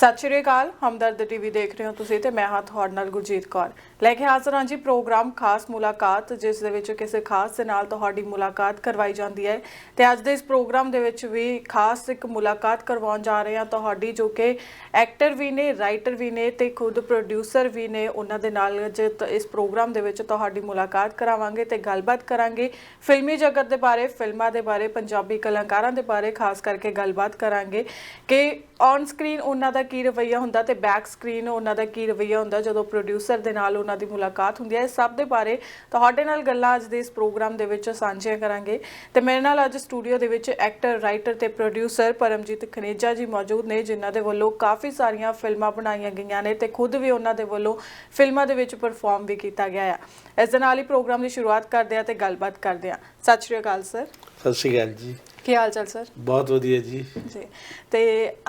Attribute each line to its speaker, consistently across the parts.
Speaker 1: ਸਤਿ ਸ਼੍ਰੀ ਅਕਾਲ, ਹਮਦਰਦ ਟੀਵੀ ਦੇਖ ਰਹੇ ਹੋ ਤੁਸੀਂ ਤੇ ਮੈਂ ਹਾਂ ਤੁਹਾਡੇ ਨਾਲ ਗੁਰਜੀਤ ਕੌਰ। ਲੈ ਕੇ ਹਾਜ਼ਰ ਹਾਂ ਜੀ ਪ੍ਰੋਗਰਾਮ ਖਾਸ ਮੁਲਾਕਾਤ, ਜਿਸ ਦੇ ਵਿੱਚ ਕਿਸੇ ਖਾਸ ਦੇ ਨਾਲ ਤੁਹਾਡੀ ਮੁਲਾਕਾਤ ਕਰਵਾਈ ਜਾਂਦੀ ਹੈ। ਤੇ ਅੱਜ ਦੇ ਇਸ ਪ੍ਰੋਗਰਾਮ ਦੇ ਵਿੱਚ ਵੀ ਖਾਸ ਇੱਕ ਮੁਲਾਕਾਤ ਕਰਵਾਉਣ ਜਾ ਰਹੇ ਹਾਂ ਤੁਹਾਡੀ, ਜੋ ਕਿ ਐਕਟਰ ਵੀ ਨੇ, ਰਾਈਟਰ ਵੀ ਨੇ ਤੇ ਖੁਦ ਪ੍ਰੋਡਿਊਸਰ ਵੀ ਨੇ। ਉਹਨਾਂ ਦੇ ਨਾਲ ਅੱਜ ਤ- ਇਸ ਪ੍ਰੋਗਰਾਮ ਦੇ ਵਿੱਚ ਤੁਹਾਡੀ ਮੁਲਾਕਾਤ ਕਰਾਵਾਂਗੇ ਤੇ ਗੱਲਬਾਤ ਕਰਾਂਗੇ। ਫਿਲਮੀ ਜਗਤ ਦੇ ਬਾਰੇ, ਫਿਲਮਾਂ ਦੇ ਬਾਰੇ, ਪੰਜਾਬੀ ਕਲਾਕਾਰਾਂ ਦੇ ਬਾਰੇ ਖਾਸ ਕਰਕੇ ਗੱਲਬਾਤ ਕਰਾਂਗੇ ਕਿ ਔਨ ਸਕਰੀਨ ਉਹਨਾਂ ਦਾ ਕੀ ਰਵੱਈਆ ਹੁੰਦਾ ਤੇ ਬੈਕ ਸਕਰੀਨ ਉਹਨਾਂ ਦਾ ਕੀ ਰਵੱਈਆ ਹੁੰਦਾ, ਜਦੋਂ ਪ੍ਰੋਡਿਊਸਰ ਦੇ ਨਾਲ ਉਹਨਾਂ ਦੀ ਮੁਲਾਕਾਤ ਹੁੰਦੀ ਹੈ। ਇਸ ਸਭ ਦੇ ਬਾਰੇ ਤੁਹਾਡੇ ਨਾਲ ਗੱਲਾਂ ਅੱਜ ਦੇ ਇਸ ਪ੍ਰੋਗਰਾਮ ਦੇ ਵਿੱਚ ਸਾਂਝੀਆਂ ਕਰਾਂਗੇ। ਤੇ ਮੇਰੇ ਨਾਲ ਅੱਜ ਸਟੂਡੀਓ ਦੇ ਵਿੱਚ ਐਕਟਰ ਰਾਈਟਰ ਤੇ ਪ੍ਰੋਡਿਊਸਰ ਪਰਮਜੀਤ ਖਨੇਜਾ ਜੀ ਮੌਜੂਦ ਨੇ, ਜਿਨ੍ਹਾਂ ਦੇ ਵੱਲੋਂ ਕਾਫੀ ਸਾਰੀਆਂ ਫਿਲਮਾਂ ਬਣਾਈਆਂ ਗਈਆਂ ਨੇ ਤੇ ਖੁਦ ਵੀ ਉਹਨਾਂ ਦੇ ਵੱਲੋਂ ਫਿਲਮਾਂ ਦੇ ਵਿੱਚ ਪਰਫਾਰਮ ਵੀ ਕੀਤਾ ਗਿਆ ਆ। ਇਸ ਦੇ ਨਾਲ ਹੀ ਪ੍ਰੋਗਰਾਮ ਦੀ ਸ਼ੁਰੂਆਤ ਕਰਦੇ ਆ ਤੇ ਗੱਲਬਾਤ ਕਰਦੇ ਆ ਸਤਿ ਸ਼੍ਰੀ ਅਕਾਲ, ਸਰ।
Speaker 2: ਸਤਿ ਸ਼੍ਰੀ ਅਕਾਲ ਜੀ।
Speaker 1: ਕੀ ਹਾਲ ਚਾਲ ਸਰ?
Speaker 2: ਬਹੁਤ ਵਧੀਆ ਜੀ।
Speaker 1: ਜੀ। ਤੇ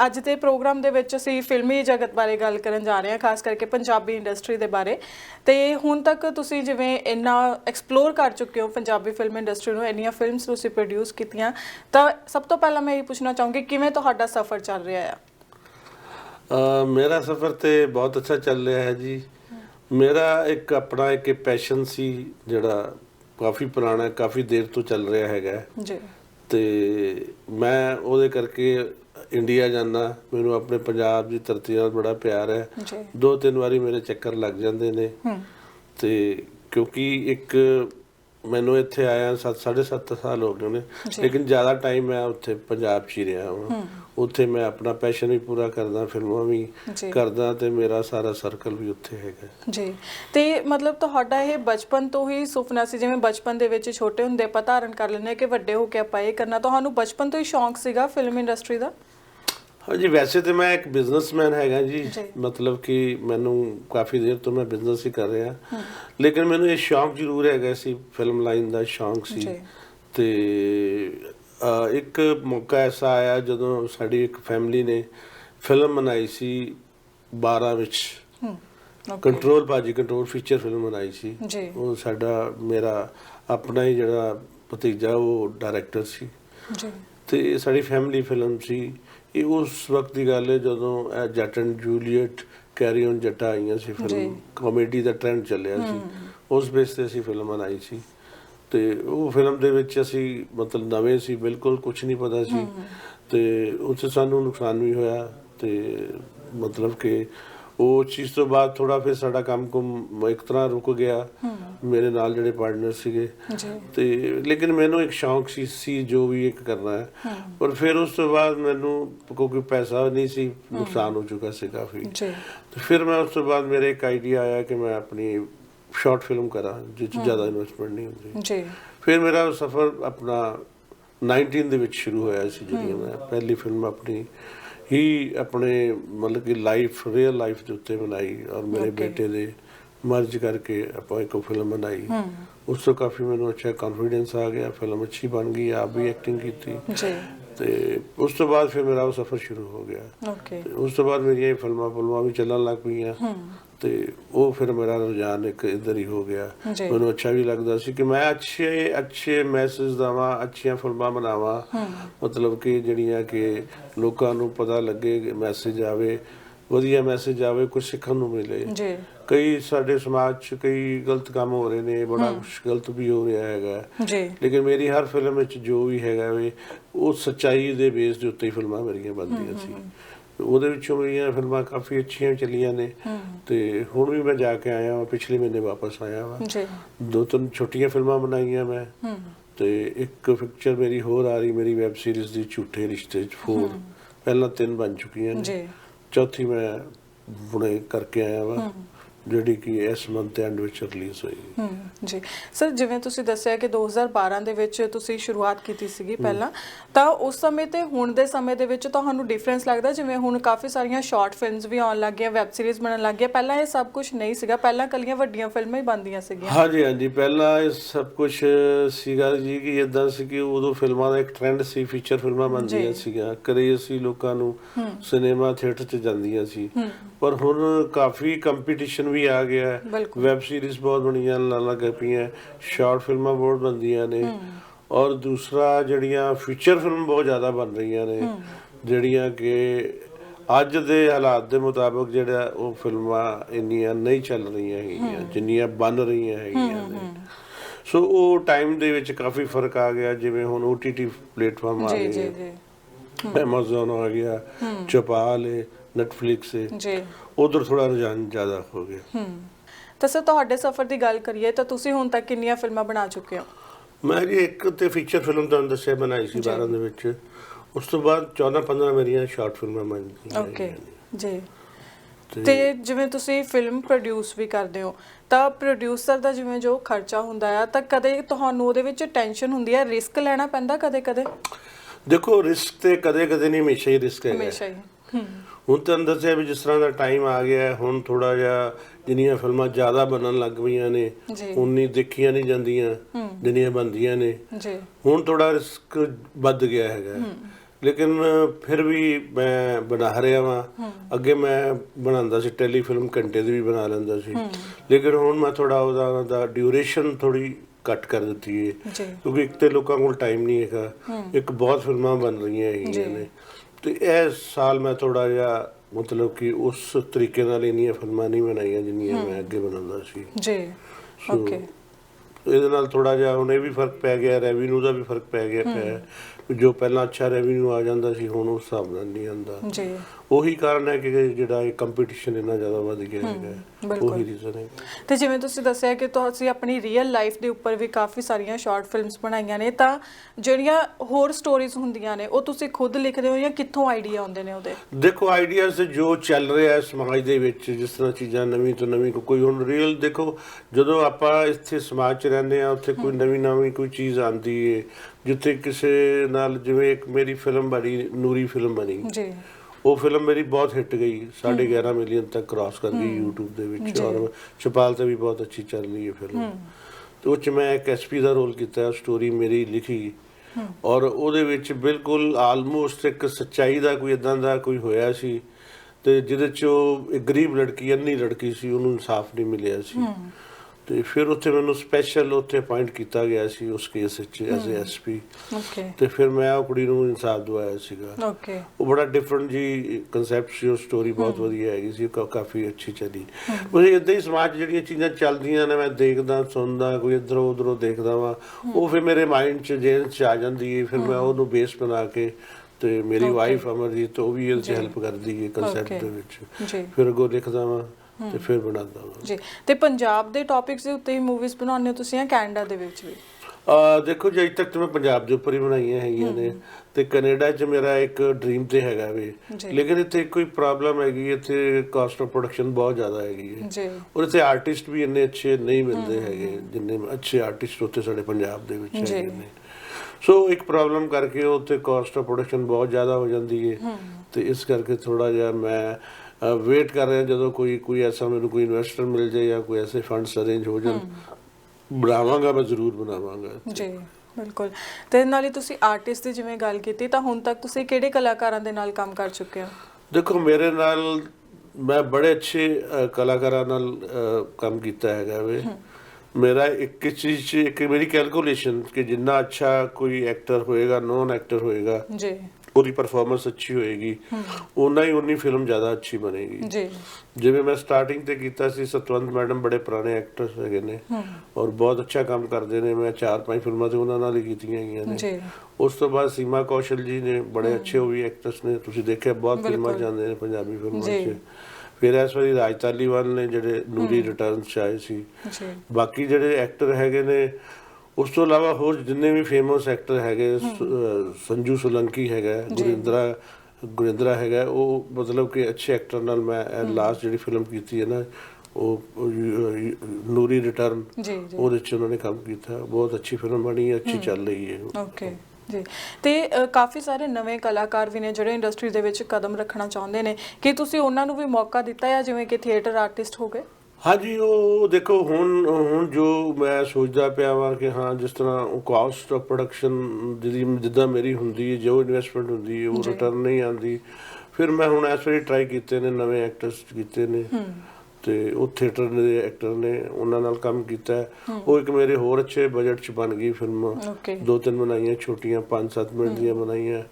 Speaker 1: ਅੱਜ ਦੇ ਪ੍ਰੋਗਰਾਮ ਦੇ ਵਿੱਚ ਅਸੀਂ ਫਿਲਮੀ ਜਗਤ ਬਾਰੇ ਗੱਲ ਕਰਨ ਜਾ ਰਹੇ ਹਾਂ ਖਾਸ ਕਰਕੇ ਪੰਜਾਬੀ ਇੰਡਸਟਰੀ ਦੇ ਬਾਰੇ। ਤੇ ਹੁਣ ਤੱਕ ਤੁਸੀਂ ਜਿਵੇਂ ਇੰਨਾ ਐਕਸਪਲੋਰ ਕਰ ਚੁੱਕੇ ਹੋ ਪੰਜਾਬੀ ਫਿਲਮ ਇੰਡਸਟਰੀ ਨੂੰ ਇੰਨੀਆਂ ਫਿਲਮਸ ਤੁਸੀਂ ਪ੍ਰੋਡਿਊਸ ਕੀਤੀਆਂ ਤਾਂ ਸਭ ਤੋਂ ਪਹਿਲਾਂ ਮੈਂ ਇਹ ਪੁੱਛਣਾ ਚਾਹੂੰਗੀ ਕਿਵੇਂ ਤੁਹਾਡਾ ਸਫ਼ਰ ਚੱਲ ਰਿਹਾ ਹੈ
Speaker 2: ਮੇਰਾ ਸਫ਼ਰ ਤੇ ਬਹੁਤ ਅੱਛਾ ਚੱਲ ਰਿਹਾ ਹੈ ਜੀ। ਮੇਰਾ ਇੱਕ ਆਪਣਾ ਇੱਕ ਪੈਸ਼ਨ ਸੀ ਜਿਹੜਾ ਕਾਫੀ ਪੁਰਾਣਾ ਕਾਫੀ ਦੇਰ ਤੋਂ ਚੱਲ ਰਿਹਾ ਹੈਗਾ।
Speaker 1: ਜੀ।
Speaker 2: ਤੇ ਮੈਂ ਉਹਦੇ ਕਰਕੇ ਇੰਡੀਆ ਜਾਂਦਾ। ਮੈਨੂੰ ਆਪਣੇ ਪੰਜਾਬ ਦੀ ਧਰਤੀ ਨਾਲ ਬੜਾ ਪਿਆਰ ਹੈ। ਦੋ ਤਿੰਨ ਵਾਰੀ ਮੇਰੇ ਚੱਕਰ ਲੱਗ ਜਾਂਦੇ ਨੇ। ਤੇ ਕਿਉਂਕਿ ਇੱਕ ਮੈਨੂੰ ਇੱਥੇ ਆਇਆ 7 7.5 ਸਾਲ ਹੋ ਗਏ ਨੇ। ਲੇਕਿਨ ਜ਼ਿਆਦਾ ਟਾਈਮ ਮੈਂ ਉੱਥੇ ਪੰਜਾਬ 'ਚ ਹੀ ਰਿਹਾ ਹਾਂ। ਉੱਥੇ ਮੈਂ ਆਪਣਾ ਪੈਸ਼ਨ ਵੀ ਪੂਰਾ ਕਰਦਾ ਫਿਲਮਾਂ ਵੀ। ਕਰਦਾ ਤੇ ਮੇਰਾ ਸਾਰਾ ਸਰਕਲ ਵੀ ਉੱਥੇ ਹੈਗਾ।
Speaker 1: ਜੀ। ਤੇ ਮਤਲਬ ਤੁਹਾਡਾ ਇਹ ਬਚਪਨ ਤੋਂ ਹੀ ਸੁਪਨਾ ਸੀ ਜਿਵੇਂ ਬਚਪਨ ਦੇ ਵਿੱਚ ਛੋਟੇ ਹੁੰਦੇ ਆਪਾਂ ਧਾਰਨ ਕਰ ਹਾਂ ਕਿ ਵੱਡੇ ਹੋ ਕੇ ਆਪਾਂ ਇਹ ਕਰਨਾ। ਤੁਹਾਨੂੰ ਬਚਪਨ ਤੋਂ ਹੀ ਸ਼ੌਂਕ ਸੀਗਾ ਫਿਲਮ ਇੰਡਸਟਰੀ ਦਾ?
Speaker 2: ਹਾਂਜੀ ਵੈਸੇ ਤੇ ਮੈਂ ਇੱਕ ਬਿਜ਼ਨਸਮੈਨ ਹੈਗਾ ਜੀ। ਮਤਲਬ ਕਿ ਮੈਨੂੰ ਕਾਫੀ ਦੇਰ ਤੋਂ ਮੈਂ ਬਿਜ਼ਨਸ ਹੀ ਕਰ ਰਿਹਾ। ਲੇਕਿਨ ਮੈਨੂੰ ਇਹ ਸ਼ੌਂਕ ਜ਼ਰੂਰ ਹੈਗਾ ਸੀ ਫਿਲਮ ਲਾਈਨ ਦਾ ਸ਼ੌਂਕ ਸੀ। ਤੇ ਇੱਕ ਮੌਕਾ ਐਸਾ ਆਇਆ ਜਦੋਂ ਸਾਡੀ ਇੱਕ ਫੈਮਿਲੀ ਨੇ ਫਿਲਮ ਬਣਾਈ ਸੀ 12 ਵਿੱਚ। ਕੰਟਰੋਲ ਬਾਜੀ ਕੰਟਰੋਲ ਫੀਚਰ ਫਿਲਮ ਬਣਾਈ ਸੀ। ਉਹ ਸਾਡਾ ਮੇਰਾ ਆਪਣਾ ਹੀ ਜਿਹੜਾ ਭਤੀਜਾ ਉਹ ਡਾਇਰੈਕਟਰ ਸੀ।
Speaker 1: ਜੀ।
Speaker 2: ਤੇ ਇਹ ਸਾਡੀ ਫੈਮਿਲੀ ਫਿਲਮ ਸੀ। ਇਹ ਉਸ ਵਕਤ ਦੀ ਗੱਲ ਹੈ ਜਦੋਂ ਇਹ Jatt and Juliet carry on Jatta ਆਈਆਂ ਸੀ। ਫਿਲਮ ਕਾਮੇਡੀ ਦਾ ਟ੍ਰੈਂਡ ਚੱਲਿਆ ਸੀ। ਉਸ ਬੇਸ ਤੇ ਅਸੀਂ ਫਿਲਮ ਬਣਾਈ ਸੀ। ਤੇ ਉਹ ਫਿਲਮ ਦੇ ਵਿੱਚ ਅਸੀਂ ਮਤਲਬ ਨਵੇਂ ਸੀ ਬਿਲਕੁਲ ਕੁਝ ਨਹੀਂ ਪਤਾ ਸੀ। ਤੇ ਉੱਥੇ ਸਾਨੂੰ ਨੁਕਸਾਨ ਵੀ ਹੋਇਆ ਤੇ ਮਤਲਬ ਕਿ ਉਹ ਚੀਜ਼ ਤੋਂ ਬਾਅਦ ਥੋੜਾ ਫਿਰ ਸਾਡਾ ਕੰਮ ਕੁਮ ਇੱਕ ਤਰ੍ਹਾਂ ਰੁਕ ਗਿਆ। ਮੇਰੇ ਨਾਲ ਜਿਹੜੇ ਪਾਰਟਨਰ ਸੀਗੇ। ਤੇ ਲੇਕਿਨ ਮੈਨੂੰ ਇੱਕ ਸ਼ੌਂਕ ਸੀ ਸੀ ਜੋ ਵੀ ਇੱਕ ਕਰਨਾ ਹੈ। ਪਰ ਫਿਰ ਉਸ ਤੋਂ ਬਾਅਦ ਮੈਨੂੰ ਕਿਉਂਕਿ ਪੈਸਾ ਨਹੀਂ ਸੀ ਨੁਕਸਾਨ ਹੋ ਚੁੱਕਾ ਸੀ ਕਾਫੀ।
Speaker 1: ਜੀ।
Speaker 2: ਤੇ ਫਿਰ ਮੈਂ ਉਸ ਤੋਂ ਬਾਅਦ ਮੇਰੇ ਇੱਕ ਆਈਡੀਆ ਆਇਆ ਕਿ ਮੈਂ ਆਪਣੀ ਸ਼ਾਰਟ ਫਿਲਮ ਕਰਾਂ ਜਿਸ ਜ਼ਿਆਦਾ ਇਨਵੈਸਟਮੈਂਟ ਨਹੀਂ ਹੁੰਦੀ।
Speaker 1: ਜੀ।
Speaker 2: ਫਿਰ ਮੇਰਾ ਸਫ਼ਰ ਆਪਣਾ 19 ਦੇ ਵਿੱਚ ਸ਼ੁਰੂ ਹੋਇਆ ਸੀ ਜਿਹੜੀ ਮੈਂ ਪਹਿਲੀ ਫਿਲਮ ਆਪਣੀ ਹੀ ਆਪਣੇ ਮਤਲਬ ਕਿ ਲਾਈਫ ਰੀਅਲ ਲਾਈਫ ਦੇ ਉੱਤੇ ਬਣਾਈ ਔਰ ਮੇਰੇ. ਬੇਟੇ ਦੇ ਮਰਜ ਕਰਕੇ ਆਪਾਂ ਇੱਕ ਫਿਲਮ ਬਣਾਈ। ਉਸ ਤੋਂ ਕਾਫੀ ਮੈਨੂੰ ਅੱਛਾ ਕੌਨਫੀਡੈਂਸ ਆ ਗਿਆ ਫਿਲਮ ਅੱਛੀ ਬਣ ਗਈ ਆਪ ਵੀ ਐਕਟਿੰਗ ਕੀਤੀ।
Speaker 1: ਜੀ।
Speaker 2: ਤੇ ਉਸ ਤੋਂ ਬਾਅਦ ਫਿਰ ਮੇਰਾ ਉਹ ਸਫ਼ਰ ਸ਼ੁਰੂ ਹੋ ਗਿਆ।
Speaker 1: ਓਕੇ
Speaker 2: ਉਸ ਤੋਂ ਬਾਅਦ ਮੇਰੀਆਂ ਇਹ ਫਿਲਮਾਂ ਫਿਲਮਾਂ ਵੀ ਚੱਲਣ ਲੱਗ ਪਈਆਂ। ਤੇ ਉਹ ਫਿਰ ਮੇਰਾ ਰੁਝਾਨ ਇੱਕ ਇੱਧਰ ਹੀ ਹੋ ਗਿਆ। ਮੈਨੂੰ ਅੱਛਾ ਵੀ ਲੱਗਦਾ ਸੀ ਕਿ ਮੈਂ ਅੱਛੇ ਅੱਛੇ ਮੈਸੇਜ ਦਵਾਂ ਅੱਛੀਆਂ ਫਿਲਮਾਂ ਬਣਾਵਾਂ। ਮਤਲਬ ਕਿ ਜਿਹੜੀਆਂ ਕਿ ਲੋਕਾਂ ਨੂੰ ਪਤਾ ਲੱਗੇ ਮੈਸੇਜ ਆਵੇ ਵਧੀਆ ਮੈਸੇਜ ਆਵੇ ਕੁਝ ਸਿੱਖਣ ਨੂੰ ਮਿਲੇ।
Speaker 1: ਜੀ।
Speaker 2: ਕਈ ਸਾਡੇ ਸਮਾਜ 'ਚ ਕਈ ਗਲਤ ਕੰਮ ਹੋ ਰਹੇ ਨੇ ਬੜਾ ਕੁਛ ਗਲਤ ਵੀ ਹੋ ਰਿਹਾ ਹੈਗਾ।
Speaker 1: ਜੀ।
Speaker 2: ਲੇਕਿਨ ਮੇਰੀ ਹਰ ਫਿਲਮ ਵਿੱਚ ਜੋ ਵੀ ਹੈਗਾ ਵੇ ਉਹ ਸੱਚਾਈ ਦੇ ਬੇਸ ਦੇ ਉੱਤੇ ਹੀ ਫਿਲਮਾਂ ਮੇਰੀਆਂ ਬਣਦੀਆਂ ਸੀ। ਉਹਦੇ ਵਿੱਚੋਂ ਮੇਰੀਆਂ ਫਿਲਮਾਂ ਕਾਫੀ ਅੱਛੀਆਂ ਚੱਲੀਆਂ ਨੇ। ਤੇ ਹੁਣ ਵੀ ਮੈਂ ਜਾ ਕੇ ਆਇਆ ਹਾਂ ਪਿਛਲੇ ਮਹੀਨੇ ਵਾਪਸ ਆਇਆ ਹਾਂ
Speaker 1: ਜੀ।
Speaker 2: ਦੋ ਤਿੰਨ ਛੋਟੀਆਂ ਫਿਲਮਾਂ ਬਣਾਈਆਂ ਮੈਂ।
Speaker 1: ਹੂੰ।
Speaker 2: ਤੇ ਇੱਕ ਪਿਕਚਰ ਮੇਰੀ ਹੋਰ ਆ ਰਹੀ ਮੇਰੀ ਵੈਬ ਸੀਰੀਜ਼ ਦੀ ਝੂਠੇ ਰਿਸ਼ਤੇ 'ਚ ਫੋਰ ਪਹਿਲਾਂ ਤਿੰਨ ਬਣ ਚੁੱਕੀਆਂ ਨੇ।
Speaker 1: ਜੀ।
Speaker 2: ਚੌਥੀ ਮੈਂ ਬੁਣੇ ਕਰਕੇ ਆਇਆ ਵਾ। ਜਿਹੜੀ ਕਿ ਇਸ ਮੰਥ ਐਂਡ ਵਿੱਚ ਰਿਲੀਜ਼ ਹੋਈ।
Speaker 1: ਹੂੰ ਜੀ। ਸਰ ਜਿਵੇਂ ਤੁਸੀਂ ਦੱਸਿਆ ਕਿ 2012 ਦੇ ਵਿੱਚ ਤੁਸੀਂ ਸ਼ੁਰੂਆਤ ਕੀਤੀ ਸੀਗੀ ਪਹਿਲਾਂ ਤਾਂ ਉਸ ਸਮੇਂ ਤੇ ਹੁਣ ਦੇ ਸਮੇਂ ਦੇ ਵਿੱਚ ਤੁਹਾਨੂੰ ਡਿਫਰੈਂਸ ਲੱਗਦਾ? ਜਿਵੇਂ ਹੁਣ ਕਾਫੀ ਸਾਰੀਆਂ ਸ਼ਾਰਟ ਫਿਲਮਸ ਵੀ ਆਉਣ ਲੱਗ ਗਈਆਂ ਵੈਬ ਸੀਰੀਜ਼ ਬਣਨ ਲੱਗ ਗਈਆਂ। ਪਹਿਲਾਂ ਇਹ ਸਭ ਕੁਝ ਨਹੀਂ ਸੀਗਾ। ਪਹਿਲਾਂ ਕੱਲੀਆਂ ਵੱਡੀਆਂ ਫਿਲਮਾਂ ਹੀ ਬਣਦੀਆਂ ਸੀਗੀਆਂ।
Speaker 2: ਹਾਂਜੀ ਹਾਂਜੀ। ਪਹਿਲਾਂ ਇਹ ਸਭ ਕੁਝ ਸੀਗਾ ਜੀ ਕਿ ਇਦਾਂ ਸੀ ਕਿ ਉਦੋਂ ਫਿਲਮਾਂ ਦਾ ਇੱਕ ਟ੍ਰੈਂਡ ਸੀ ਫੀਚਰ ਫਿਲਮਾਂ ਬਣਦੀਆਂ ਸੀਗੀਆਂ। ਕਰੇਜ਼ ਸੀ ਲੋਕਾਂ ਨੂੰ ਸਿਨੇਮਾ ਥੀਏਟਰ 'ਚ ਜਾਂਦੀਆਂ ਸੀ। ਪਰ ਹੁਣ ਕਾਫੀ ਕੰਪੀਟੀਸ਼ਨ ਵੀ ਆ ਗਿਆ। ਵੈਬ ਸੀਰੀਜ਼ ਬਹੁਤ ਬਣੀਆਂ ਲੱਗ ਪਈਆਂ ਸ਼ਾਰਟ ਫਿਲਮਾਂ ਬਹੁਤ ਬਣਦੀਆਂ ਨੇ। ਔਰ ਦੂਸਰਾ ਜਿਹੜੀਆਂ ਫੀਚਰ ਫਿਲਮ ਬਹੁਤ ਜ਼ਿਆਦਾ ਬਣ ਰਹੀਆਂ ਨੇ ਜਿਹੜੀਆਂ ਕਿ ਅੱਜ ਦੇ ਹਾਲਾਤ ਦੇ ਮੁਤਾਬਕ ਜਿਹੜਾ ਉਹ ਫਿਲਮਾਂ ਇੰਨੀਆਂ ਨਹੀਂ ਚੱਲ ਰਹੀਆਂ ਹੈਗੀਆਂ ਜਿੰਨੀਆਂ ਬਣ ਰਹੀਆਂ ਹੈਗੀਆਂ ਨੇ। ਸੋ ਉਹ ਟਾਈਮ ਦੇ ਵਿੱਚ ਕਾਫੀ ਫ਼ਰਕ ਆ ਗਿਆ ਜਿਵੇਂ ਹੁਣ OTT ਪਲੇਟਫਾਰਮ ਆ
Speaker 1: ਜੀ ਜੀ
Speaker 2: ਗਏ।
Speaker 1: ਜੀ।
Speaker 2: Amazon ਆ ਗਿਆ ਚਪਾਲ ਹੈ Netflix ਹੈ
Speaker 1: ਜੀ।
Speaker 2: ਉਧਰ ਥੋੜਾ ਰੁਝਾਨ ਜ਼ਿਆਦਾ ਹੋ ਗਿਆ।
Speaker 1: ਹੂੰ। ਤਾਂ ਸਰ ਤੁਹਾਡੇ ਸਫ਼ਰ ਦੀ ਗੱਲ ਕਰੀਏ ਤਾਂ ਤੁਸੀਂ ਹੁਣ ਤੱਕ ਕਿੰਨੀਆਂ ਫਿਲਮਾਂ ਬਣਾ ਚੁੱਕੇ ਹੋ?
Speaker 2: ਮੈਂ ਜੀ ਇੱਕ ਤੇ ਫੀਚਰ ਫਿਲਮ ਤੁਹਾਨੂੰ ਦੱਸਿਆ ਬਣਾਈ ਸੀ 12 ਦੇ ਵਿੱਚ। ਉਸ ਤੋਂ ਬਾਅਦ 14 15 ਮੇਰੀਆਂ ਸ਼ਾਰਟ ਫਿਲਮਾਂ ਬਣਦੀਆਂ
Speaker 1: ਓਕੇ ਜੀ।
Speaker 2: ਤੇ
Speaker 1: ਜਿਵੇਂ ਤੁਸੀਂ ਫਿਲਮ ਪ੍ਰੋਡਿਊਸ ਵੀ ਕਰਦੇ ਹੋ ਤਾਂ ਪ੍ਰੋਡਿਊਸਰ ਦਾ ਜਿਵੇਂ ਜੋ ਖਰਚਾ ਹੁੰਦਾ ਆ ਤਾਂ ਕਦੇ ਤੁਹਾਨੂੰ ਉਹਦੇ ਵਿੱਚ ਟੈਨਸ਼ਨ ਹੁੰਦੀ ਹੈ ਰਿਸਕ ਲੈਣਾ ਪੈਂਦਾ ਕਦੇ ਕਦੇ
Speaker 2: ਦੇਖੋ ਰਿਸਕ ਤੇ ਕਦੇ ਕਦੇ ਨਹੀਂ ਹਮੇਸ਼ਾ ਹੀ ਰਿਸਕ ਹੈਗਾ।
Speaker 1: ਹਮੇਸ਼ਾ ਹੀ ਹੂੰ।
Speaker 2: ਹੁਣ ਤਾਂ ਅੰਦਰ ਸੇ ਵੀ ਜਿਸ ਤਰ੍ਹਾਂ ਦਾ ਟਾਈਮ ਆ ਗਿਆ ਹੈ, ਹੁਣ ਥੋੜਾ ਜਿਹਾ ਜਿੰਨੀਆਂ ਫਿਲਮਾਂ ਜ਼ਿਆਦਾ ਬਣਨ ਲੱਗ ਪਈਆਂ ਨੇ
Speaker 1: ਜੀ।
Speaker 2: ਉਨੀ ਦੇਖੀਆਂ ਨਹੀਂ ਜਾਂਦੀਆਂ ਜਿੰਨੀਆਂ ਬਣਦੀਆਂ ਨੇ।
Speaker 1: ਜੀ।
Speaker 2: ਹੁਣ ਥੋੜਾ ਰਿਸਕ ਵੱਧ ਗਿਆ ਹੈਗਾ। ਲੇਕਿਨ ਫਿਰ ਵੀ ਮੈਂ ਬਣਾ ਰਿਹਾ ਵਾਂ। ਅੱਗੇ ਮੈਂ ਬਣਾਉਂਦਾ ਸੀ ਟੈਲੀ ਫਿਲਮ ਘੰਟੇ ਦੀ ਵੀ ਬਣਾ ਲੈਂਦਾ ਸੀ। ਲੇਕਿਨ ਹੁਣ ਮੈਂ ਥੋੜਾ ਉਹਦਾ ਦਾ ਡਿਊਰੇਸ਼ਨ ਥੋੜੀ ਘੱਟ ਕਰ ਦਿੱਤੀ ਹੈ
Speaker 1: ਜੀ।
Speaker 2: ਕਿਉਂਕਿ ਇੱਕ ਤੇ ਲੋਕਾਂ ਕੋਲ ਟਾਈਮ ਨਹੀਂ ਹੈਗਾ। ਇੱਕ ਬਹੁਤ ਫਿਲਮਾਂ ਬਣ ਰਹੀਆਂ ਹੈਗੀਆਂ ਨੇ। ਤੇ ਇਸ ਸਾਲ ਮੈਂ ਥੋੜਾ ਜਿਹਾ ਮਤਲਬ ਕਿ ਉਸ ਤਰੀਕੇ ਨਾਲ ਇੰਨੀਆਂ ਫਿਲਮਾਂ ਨਹੀਂ ਬਣਾਈਆਂ ਜਿੰਨੀਆਂ ਮੈਂ ਅੱਗੇ ਬਣਾਉਂਦਾ ਸੀ।
Speaker 1: ਜੀ ਓਕੇ
Speaker 2: ਇਹਦੇ ਨਾਲ ਥੋੜਾ ਜਿਹਾ ਹੁਣ ਇਹ ਵੀ ਫ਼ਰਕ ਪੈ ਗਿਆ ਰੈਵਨਿਊ ਦਾ ਵੀ ਫ਼ਰਕ ਪੈ ਗਿਆ ਹੈ। ਜੋ ਪਹਿਲਾਂ ਅੱਛਾ ਰੈਵਨਿਊ ਆ ਜਾਂਦਾ ਸੀ ਹੁਣ ਉਸ ਹਿਸਾਬ ਨਾਲ ਨਹੀਂ ਆਉਂਦਾ।
Speaker 1: ਜੀ।
Speaker 2: ਉਹੀ ਕਾਰਨ ਹੈ ਕਿ ਜਿਹੜਾ ਇਹ ਕੰਪੀਟੀਸ਼ਨ ਇੰਨਾ ਜ਼ਿਆਦਾ ਵੱਧ ਗਿਆ ਹੈਗਾ। ਉਹੀ ਰੀਜ਼ਨ ਹੈ।
Speaker 1: ਤੇ ਜਿਵੇਂ ਤੁਸੀਂ ਦੱਸਿਆ ਕਿ ਤੁਸੀਂ ਆਪਣੀ ਰੀਅਲ ਲਾਈਫ ਦੇ ਉੱਪਰ ਵੀ ਕਾਫੀ ਸਾਰੀਆਂ ਸ਼ਾਰਟ ਫਿਲਮਸ ਬਣਾਈਆਂ ਨੇ ਤਾਂ ਜਿਹੜੀਆਂ ਹੋਰ ਸਟੋਰੀਜ਼ ਹੁੰਦੀਆਂ ਨੇ ਉਹ ਤੁਸੀਂ ਖੁਦ ਲਿਖਦੇ ਹੋ ਜਾਂ ਕਿੱਥੋਂ ਆਈਡੀਆ ਆਉਂਦੇ ਨੇ ਉਹਦੇ?
Speaker 2: ਦੇਖੋ ਆਈਡੀਆਜ਼ ਜੋ ਚੱਲ ਰਿਹਾ ਹੈ ਸਮਾਜ ਦੇ ਵਿੱਚ ਜਿਸ ਤਰ੍ਹਾਂ ਚੀਜ਼ਾਂ ਨਵੀਂ ਤੋਂ ਨਵੀਂ ਕੋਈ ਹੁਣ ਰੀਅਲ ਦੇਖੋ ਜਦੋਂ ਆਪਾਂ ਇੱਥੇ ਸਮਾਜ 'ਚ ਰਹਿੰਦੇ ਆ ਉੱਥੇ ਕੋਈ ਨਵੀਂ ਨਵੀਂ ਕੋਈ ਚੀਜ਼ ਆਂਦੀ ਹੈ ਜਿੱਥੇ ਕਿਸੇ ਨਾਲ ਜਿਵੇਂ ਇੱਕ ਮੇਰੀ ਫਿਲਮ ਬਣੀ ਨੂਰੀ ਫਿਲਮ ਬਣੀ।
Speaker 1: ਜੀ।
Speaker 2: ਉਹ ਫਿਲਮ ਮੇਰੀ ਬਹੁਤ ਹਿੱਟ ਗਈ 11.5 ਮਿਲੀਅਨ ਤੱਕ ਕ੍ਰਾਸ ਕਰ ਗਈ YouTube ਦੇ ਵਿੱਚ। ਔਰ ਚਪਾਲ ਤੇ ਵੀ ਬਹੁਤ ਅੱਛੀ ਚੱਲ ਰਹੀ ਹੈ ਫਿਲਮ। ਤੇ ਉਹ ਚ ਮੈਂ ਇੱਕ ਐਸਪੀ ਦਾ ਰੋਲ ਕੀਤਾ ਸਟੋਰੀ ਮੇਰੀ ਲਿਖੀ। ਔਰ ਉਹਦੇ ਵਿੱਚ ਬਿਲਕੁਲ ਆਲਮੋਸਟ ਇੱਕ ਸੱਚਾਈ ਦਾ ਕੋਈ ਇਦਾਂ ਦਾ ਕੋਈ ਹੋਇਆ ਸੀ ਤੇ ਜਿਹਦੇ ਚ ਉਹ ਇੱਕ ਗਰੀਬ ਲੜਕੀ ਅੰਨੀ ਲੜਕੀ ਸੀ ਉਹਨੂੰ ਇਨਸਾਫ ਨਹੀਂ ਮਿਲਿਆ ਸੀ। ਤੇ ਫਿਰ ਉੱਥੇ ਮੈਨੂੰ ਸਪੈਸ਼ਲ ਉੱਥੇ ਅਪਾਇੰਟ ਕੀਤਾ ਗਿਆ ਸੀ ਉਸ ਕੇਸ ਵਿੱਚ ਐਜ਼ ਐਸਪੀ
Speaker 1: ਓਕੇ
Speaker 2: ਤੇ ਫਿਰ ਮੈਂ ਉਹ ਕੁੜੀ ਨੂੰ ਇਨਸਾਫ ਦਵਾਇਆ ਸੀਗਾ।
Speaker 1: ਓਕੇ
Speaker 2: ਉਹ ਬੜਾ ਡਿਫਰੈਂਟ ਜੀ ਕਨਸੈਪਟ ਸੀ ਉਹ ਸਟੋਰੀ ਬਹੁਤ ਵਧੀਆ ਹੈਗੀ ਸੀ ਕਾਫੀ ਅੱਛੀ ਚੱਲੀ। ਉਹ ਇਦਾਂ ਹੀ ਸਮਾਜ ਜਿਹੜੀਆਂ ਚੀਜ਼ਾਂ ਚੱਲਦੀਆਂ ਨੇ ਮੈਂ ਦੇਖਦਾ ਸੁਣਦਾ ਕੋਈ ਇਧਰੋਂ ਉਧਰੋਂ ਦੇਖਦਾ ਵਾਂ ਉਹ ਫਿਰ ਮੇਰੇ ਮਾਈਂਡ 'ਚ ਜੇਨ 'ਚ ਆ ਜਾਂਦੀ ਹੈ ਫਿਰ ਮੈਂ ਉਹਨੂੰ ਬੇਸ ਬਣਾ ਕੇ ਤੇ ਮੇਰੀ ਵਾਈਫ ਅਮਰਜੀਤ ਉਹ ਵੀ ਇਹਦੇ ਹੈਲਪ ਕਰਦੀ ਹੈ ਕਨਸੈਪਟ. ਦੇ ਵਿੱਚ। ਫਿਰ ਅੱਗੋਂ ਲਿਖਦਾ ਵਾਂ ਤੇ ਫਿਰ ਬਣਾਉਂਦਾ ਵਾਂ।
Speaker 1: ਜੀ। ਤੇ ਪੰਜਾਬ ਦੇ ਟੌਪਿਕਸ ਦੇ ਉੱਤੇ ਹੀ ਮੂਵੀਜ਼ ਬਣਾਉਂਦੇ ਹੋ ਤੁਸੀਂ ਜਾਂ ਕੈਨੇਡਾ ਦੇ ਵਿੱਚ ਵੀ?
Speaker 2: ਆ ਦੇਖੋ ਜੀ ਤੱਕ ਤਾਂ ਮੈਂ ਪੰਜਾਬ ਦੇ ਉੱਪਰ ਹੀ ਬਣਾਈਆਂ ਹੈਗੀਆਂ ਨੇ। ਤੇ ਕੈਨੇਡਾ 'ਚ ਮੇਰਾ ਇੱਕ ਡ੍ਰੀਮ ਤੇ ਹੈਗਾ ਵੇ। ਲੇਕਿਨ ਇੱਥੇ ਕੋਈ ਪ੍ਰੋਬਲਮ ਹੈਗੀ ਹੈ, ਇੱਥੇ ਕਾਸਟ ਆਫ ਪ੍ਰੋਡਕਸ਼ਨ ਬਹੁਤ ਜ਼ਿਆਦਾ ਹੈਗੀ ਹੈ।
Speaker 1: ਜੀ।
Speaker 2: ਔਰ ਇੱਥੇ ਆਰਟਿਸਟ ਵੀ ਇੰਨੇ ਅੱਛੇ ਨਹੀਂ ਮਿਲਦੇ ਹੈਗੇ ਜਿੰਨੇ ਅੱਛੇ ਆਰਟਿਸਟ ਉੱਥੇ ਸਾਡੇ ਪੰਜਾਬ ਦੇ ਵਿੱਚ
Speaker 1: ਜੀ।
Speaker 2: ਹੈਗੇ ਨੇ। ਸੋ ਇੱਕ ਪ੍ਰੋਬਲਮ ਕਰਕੇ ਉੱਥੇ ਕਾਸਟ ਆਫ ਪ੍ਰੋਡਕਸ਼ਨ ਬਹੁਤ ਜ਼ਿਆਦਾ ਹੋ ਜਾਂਦੀ ਹੈ। ਤੇ ਇਸ ਕਰਕੇ ਥੋੜਾ ਜਿਹਾ ਮੈਂ ਵੇਟ ਕਰ ਰਿਹਾ ਜਦੋਂ ਕੋਈ ਕੋਈ ਐਸਾ ਮੈਨੂੰ ਕੋਈ ਇਨਵੈਸਟਰ ਮਿਲ ਜਾਏ ਜਾਂ ਕੋਈ ਐਸੇ ਫੰਡਸ ਅਰੇਂਜ ਹੋ ਜਾਣ। ਬਣਾਵਾਂਗਾ ਮੈਂ ਜ਼ਰੂਰ ਬਣਾਵਾਂਗਾ।
Speaker 1: ਜੀ ਬਿਲਕੁਲ। ਤੇ ਨਾਲੇ ਤੁਸੀਂ ਆਰਟਿਸਟ ਦੀ ਜਿਵੇਂ ਗੱਲ ਕੀਤੀ ਤਾਂ ਹੁਣ ਤੱਕ ਤੁਸੀਂ ਕਿਹੜੇ ਕਲਾਕਾਰਾਂ ਦੇ ਨਾਲ ਕੰਮ ਕਰ ਚੁੱਕੇ ਹੋ?
Speaker 2: ਦੇਖੋ ਮੇਰੇ ਨਾਲ ਮੈਂ ਬੜੇ ਅੱਛੇ ਕਲਾਕਾਰਾਂ ਨਾਲ ਕੰਮ ਕੀਤਾ ਹੈਗਾ ਵੇ। ਮੇਰਾ ਇੱਕ ਚੀਜ਼ 'ਚ ਇੱਕ ਮੇਰੀ ਕੈਲਕੂਲੇਸ਼ਨ ਕਿ ਜਿੰਨਾ ਅੱਛਾ ਕੋਈ ਐਕਟਰ ਹੋਏਗਾ ਨੋਨ ਐਕਟਰ ਹੋਏਗਾ
Speaker 1: ਜੀ।
Speaker 2: ਉਹਦੀ ਪਰਫਾਰਮੈਂਸ ਅੱਛੀ ਹੋਏਗੀ। ਉਨਾ ਹੀ ਉਨੀ ਫਿਲਮ ਜ਼ਿਆਦਾ ਅੱਛੀ ਬਣੇਗੀ।
Speaker 1: ਜੀ।
Speaker 2: ਜਿਵੇਂ ਮੈਂ ਸਟਾਰਟਿੰਗ ਤੇ ਕੀਤਾ ਸੀ ਸਤਵੰਤ ਮੈਡਮ ਬੜੇ ਪੁਰਾਣੇ ਐਕਟਰਸ ਹੈਗੇ ਨੇ ਔਰ ਬਹੁਤ ਅੱਛਾ ਕੰਮ ਕਰਦੇ ਨੇ। ਮੈਂ ਚਾਰ ਪੰਜ ਫਿਲਮਾਂ ਤੇ ਉਹਨਾਂ ਨਾਲ ਹੀ ਕੀਤੀਆਂ ਹੈਗੀਆਂ ਨੇ।
Speaker 1: ਜੀ।
Speaker 2: ਉਸ ਤੋਂ ਬਾਅਦ ਸੀਮਾ ਕੌਸ਼ਲ ਜੀ ਨੇ ਬੜੇ ਅੱਛੇ ਉਹ ਵੀ ਐਕਟਰਸ ਨੇ। ਤੁਸੀਂ ਦੇਖਿਆ ਬਹੁਤ ਫਿਲਮਾਂ। ਜਾਂਦੇ ਨੇ ਪੰਜਾਬੀ ਫਿਲਮਾਂ। 'ਚ। ਫਿਰ ਇਸ ਵਾਰੀ ਰਾਜ ਧਾਲੀਵਾਲ ਨੇ ਜਿਹੜੇ ਨੂਰੀ ਰਿਟਰਨਸ 'ਚ ਆਏ ਸੀ।
Speaker 1: ਜੀ।
Speaker 2: ਬਾਕੀ ਜਿਹੜੇ ਐਕਟਰ ਹੈਗੇ ਨੇ ਉਸ ਤੋਂ ਇਲਾਵਾ ਹੋਰ ਜਿੰਨੇ ਵੀ ਫੇਮਸ ਐਕਟਰ ਹੈਗੇ ਸੰਜੂ ਸੁਲੰਕੀ ਹੈਗਾ ਗੁਰਿੰਦਰਾ ਗੁਰਿੰਦਰਾ ਹੈਗਾ ਉਹ ਮਤਲਬ ਕਿ ਅੱਛੇ ਐਕਟਰ ਨਾਲ ਮੈਂ ਲਾਸਟ ਜਿਹੜੀ ਫਿਲਮ ਕੀਤੀ ਹੈ ਨਾ ਉਹ ਨੂਰੀ ਰਿਟਰਨ ਉਹਦੇ 'ਚ ਉਹਨਾਂ ਨੇ ਕੰਮ ਕੀਤਾ। ਬਹੁਤ ਅੱਛੀ ਫਿਲਮ ਬਣੀ ਹੈ ਅੱਛੀ ਚੱਲ ਰਹੀ ਹੈ।
Speaker 1: ਓਕੇ ਜੀ। ਤੇ ਕਾਫੀ ਸਾਰੇ ਨਵੇਂ ਕਲਾਕਾਰ ਵੀ ਨੇ ਜਿਹੜੇ ਇੰਡਸਟਰੀ ਦੇ ਵਿੱਚ ਕਦਮ ਰੱਖਣਾ ਚਾਹੁੰਦੇ ਨੇ। ਕਿ ਤੁਸੀਂ ਉਹਨਾਂ ਨੂੰ ਵੀ ਮੌਕਾ ਦਿੱਤਾ ਹੈ ਜਿਵੇਂ ਕਿ ਥੀਏਟਰ ਆਰਟਿਸਟ ਹੋ ਗਏ?
Speaker 2: ਹਾਂਜੀ ਉਹ ਦੇਖੋ ਹੁਣ ਹੁਣ ਜੋ ਮੈਂ ਸੋਚਦਾ ਪਿਆ ਵਾਂ ਕਿ ਹਾਂ ਜਿਸ ਤਰ੍ਹਾਂ ਉਹ ਕਾਸਟ ਆਫ ਪ੍ਰੋਡਕਸ਼ਨ ਜਿਹਦੀ ਜਿੱਦਾਂ ਮੇਰੀ ਹੁੰਦੀ ਹੈ ਜੋ ਇਨਵੈਸਟਮੈਂਟ ਹੁੰਦੀ ਹੈ ਉਹ। ਰਿਟਰਨ ਨਹੀਂ ਆਉਂਦੀ। ਫਿਰ ਮੈਂ ਹੁਣ ਇਸ ਵਾਰੀ ਟਰਾਈ ਕੀਤੇ ਨੇ ਨਵੇਂ ਐਕਟਰਸ ਕੀਤੇ ਨੇ। ਤੇ ਉਹ ਥੀਏਟਰ ਦੇ ਐਕਟਰ ਨੇ ਉਹਨਾਂ ਨਾਲ ਕੰਮ ਕੀਤਾ। ਉਹ ਇੱਕ ਮੇਰੇ ਹੋਰ ਅੱਛੇ ਬਜਟ 'ਚ ਬਣ ਗਈ ਫਿਲਮ ਦੋ ਤਿੰਨ ਬਣਾਈਆਂ ਛੋਟੀਆਂ 5-7 ਮਿੰਟ ਦੀਆਂ ਬਣਾਈਆਂ।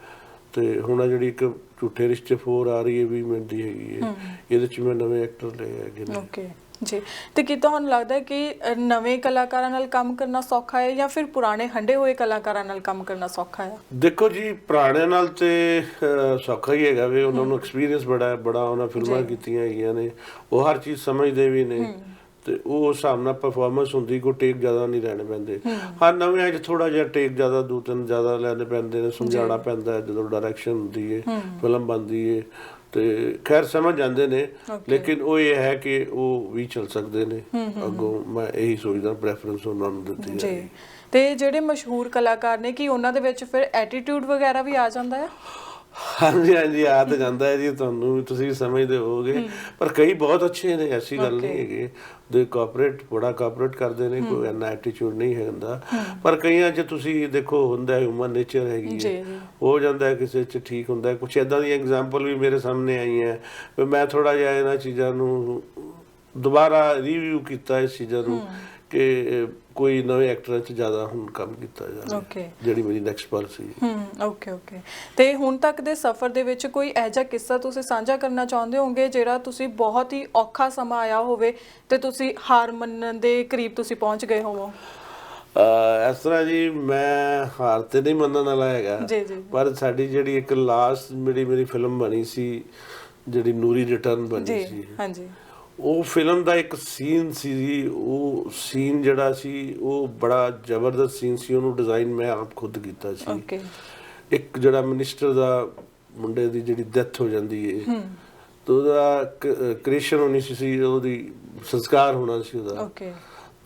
Speaker 2: ਤੇ ਹੁਣ ਆ ਜਿਹੜੀ ਇੱਕ ਝੂਠੇ ਰਿਸ਼ਤੇ 4 ਆ ਰਹੀ ਹੈ 20 ਮਿੰਟ ਦੀ ਹੈਗੀ ਹੈ। ਇਹਦੇ ਚ ਮੈਂ ਨਵੇਂ ਐਕਟਰ ਲਏ ਹੈਗੇ ਨੇ।
Speaker 1: ਓਕੇ ਜੀ। ਤੇ ਕੀ ਤੁਹਾਨੂੰ ਲੱਗਦਾ ਹੈ ਕਿ ਅ, ਨਵੇਂ ਕਲਾਕਾਰਾਂ ਨਾਲ ਕੰਮ ਕਰਨਾ ਸੌਖਾ ਹੈ ਜਾਂ ਫਿਰ ਪੁਰਾਣੇ ਹੰਡੇ ਹੋਏ ਕਲਾਕਾਰਾਂ ਨਾਲ ਕੰਮ ਕਰਨਾ ਸੌਖਾ ਹੈ?
Speaker 2: ਦੇਖੋ ਜੀ ਪੁਰਾਣਿਆਂ ਨਾਲ ਤੇ ਅਹ, ਸੌਖਾ ਹੀ ਹੈਗਾ ਵੀ ਉਹਨਾਂ ਨੂੰ ਐਕਸਪੀਰੀਅੰਸ ਬੜਾ ਹੈ ਬੜਾ ਉਹਨਾਂ ਫਿਲਮਾਂ ਕੀਤੀਆਂ ਹੈਗੀਆਂ ਨੇ ਉਹ ਹਰ ਚੀਜ਼ ਸਮਝਦੇ ਵੀ ਨੇ। ਤੇ ਉਹ ਉਸ ਹਿਸਾਬ ਨਾਲ ਪਰਫਾਰਮੈਂਸ ਹੁੰਦੀ ਕੋਈ ਟੇਕ ਜ਼ਿਆਦਾ ਨਹੀਂ ਲੈਣੇ ਪੈਂਦੇ। ਹਾਂ। ਨਵੇਂ ਚ ਥੋੜਾ ਜਿਹਾ ਟੇਕ ਜ਼ਿਆਦਾ ਦੋ ਤਿੰਨ ਜ਼ਿਆਦਾ ਲੈਣੇ ਪੈਂਦੇ ਨੇ ਸਮਝਾਉਣਾ ਪੈਂਦਾ ਹੈ ਜਦੋਂ ਡਾਇਰੈਕਸ਼ਨ ਹੁੰਦੀ ਹੈ। ਫਿਲਮ ਬਣਦੀ ਹੈ। ਤੇ ਖੈਰ ਸਮਝ ਜਾਂਦੇ ਨੇ ਲੇਕਿਨ ਉਹ ਇਹ ਹੈ ਕਿ ਉਹ ਵੀ ਚੱਲ ਸਕਦੇ ਨੇ। ਅੱਗੋਂ ਮੈਂ ਇਹੀ ਸੋਚਦਾ ਪ੍ਰੈਫਰੈਂਸ ਉਹਨਾਂ ਨੂੰ ਦਿੱਤੀ
Speaker 1: ਜੀ। ਤੇ ਜਿਹੜੇ ਮਸ਼ਹੂਰ ਕਲਾਕਾਰ ਨੇ ਕੀ ਉਹਨਾਂ ਦੇ ਵਿੱਚ ਫਿਰ ਐਟੀਟਿਊਡ ਵਗੈਰਾ ਵੀ ਆ ਜਾਂਦਾ ਹੈ
Speaker 2: ਹਾਂਜੀ ਹਾਂਜੀ ਆ ਤਾਂ ਜਾਂਦਾ ਹੈ ਜੀ ਤੁਹਾਨੂੰ ਤੁਸੀਂ ਸਮਝਦੇ ਹੋਵੋਗੇ। ਪਰ ਕਈ ਬਹੁਤ ਅੱਛੇ ਨੇ ਐਸੀ ਗੱਲ ਨਹੀਂ ਹੈਗੀ। ਦੇ ਕੋਆਪਰੇਟ ਬੜਾ ਕੋਆਪਰੇਟ ਕਰਦੇ ਨੇ ਕੋਈ ਐਨਾ ਐਟੀਟਿਊਡ ਨਹੀਂ ਹੈ ਹੁੰਦਾ। ਪਰ ਕਈਆਂ 'ਚ ਤੁਸੀਂ ਦੇਖੋ ਹੁੰਦਾ ਹੈ ਹਿਊਮਨ ਨੇਚਰ ਹੈਗੀ ਹੈ। ਹੋ ਜਾਂਦਾ ਹੈ ਕਿਸੇ 'ਚ ਠੀਕ ਹੁੰਦਾ ਹੈ। ਕੁਝ ਐਦਾਂ ਦੀਆਂ ਐਗਜ਼ਾਮਪਲ ਵੀ ਮੇਰੇ ਸਾਹਮਣੇ ਆਈਆਂ। ਵੀ ਮੈਂ ਥੋੜਾ ਜਿਹਾ ਇਹਨਾਂ ਚੀਜ਼ਾਂ ਨੂੰ ਦੁਬਾਰਾ ਰਿਵਿਊ ਕੀਤਾ ਇਸ ਚੀਜ਼ਾਂ ਨੂੰ ਕਿ ਕੋਈ ਨਵੇਂ ਐਕਟਰਾਂ 'ਚ ਜ਼ਿਆਦਾ ਹੁਣ ਕੰਮ ਕੀਤਾ ਜਾਵੇ
Speaker 1: ਓਕੇ
Speaker 2: ਜਿਹੜੀ ਮੇਰੀ ਨੈਕਸਟ ਪਾਲਿਸੀ ਹੈ
Speaker 1: ਹੂੰ ਓਕੇ ਓਕੇ ਤੇ ਹੁਣ ਤੱਕ ਦੇ ਸਫ਼ਰ ਦੇ ਵਿੱਚ ਕੋਈ ਜਿਹਾ ਕਿੱਸਾ ਤੁਸੀਂ ਸਾਂਝਾ ਕਰਨਾ ਚਾਹੁੰਦੇ ਹੋਵੋਗੇ ਜਿਹੜਾ ਤੁਸੀਂ ਬਹੁਤ ਹੀ ਔਖਾ ਸਮਾਂ ਆਇਆ ਹੋਵੇ ਤੇ ਤੁਸੀਂ ਹਾਰ ਮੰਨਣ ਦੇ ਕਰੀਬ ਤੁਸੀਂ ਪਹੁੰਚ ਗਏ ਹੋਵੋ?
Speaker 2: ਇਸ ਤਰ੍ਹਾਂ ਜੀ ਮੈਂ ਹਾਰ ਤੇ ਨਹੀਂ ਮੰਨਣ ਵਾਲਾ ਹੈਗਾ।
Speaker 1: ਜੀ, ਜੀ।
Speaker 2: ਪਰ ਸਾਡੀ ਜਿਹੜੀ ਇੱਕ ਲਾਸਟ ਮੇਰੀ ਮੇਰੀ ਫਿਲਮ ਬਣੀ ਸੀ ਜਿਹੜੀ ਨੂਰੀ ਰਿਟਰਨ ਬਣੀ
Speaker 1: ਜੀ
Speaker 2: ਸੀ।
Speaker 1: ਹਾਂਜੀ।
Speaker 2: ਉਹ ਫਿਲਮ ਦਾ ਇੱਕ ਸੀਨ ਸੀ ਉਹ ਸੀਨ ਜਿਹੜਾ ਸੀ ਉਹ ਬੜਾ ਜ਼ਬਰਦਸਤ ਸੀਨ ਸੀ ਉਹਨੂੰ ਡਿਜ਼ਾਈਨ ਮੈਂ ਆਪ ਖੁਦ ਕੀਤਾ ਸੀ।
Speaker 1: ਓਕੇ
Speaker 2: ਇੱਕ ਜਿਹੜਾ ਮਿਨਿਸਟਰ ਦਾ ਮੁੰਡੇ ਦੀ ਜਿਹੜੀ ਡੈਥ ਹੋ ਜਾਂਦੀ ਹੈ। ਤੇ ਉਹਦਾ ਕ੍ਰਿਸ਼ਨ ਹੋਣੀ ਸੀ ਸੀ ਉਹਦੀ ਸੰਸਕਾਰ ਹੋਣਾ ਸੀ ਉਹਦਾ।
Speaker 1: ਓਕੇ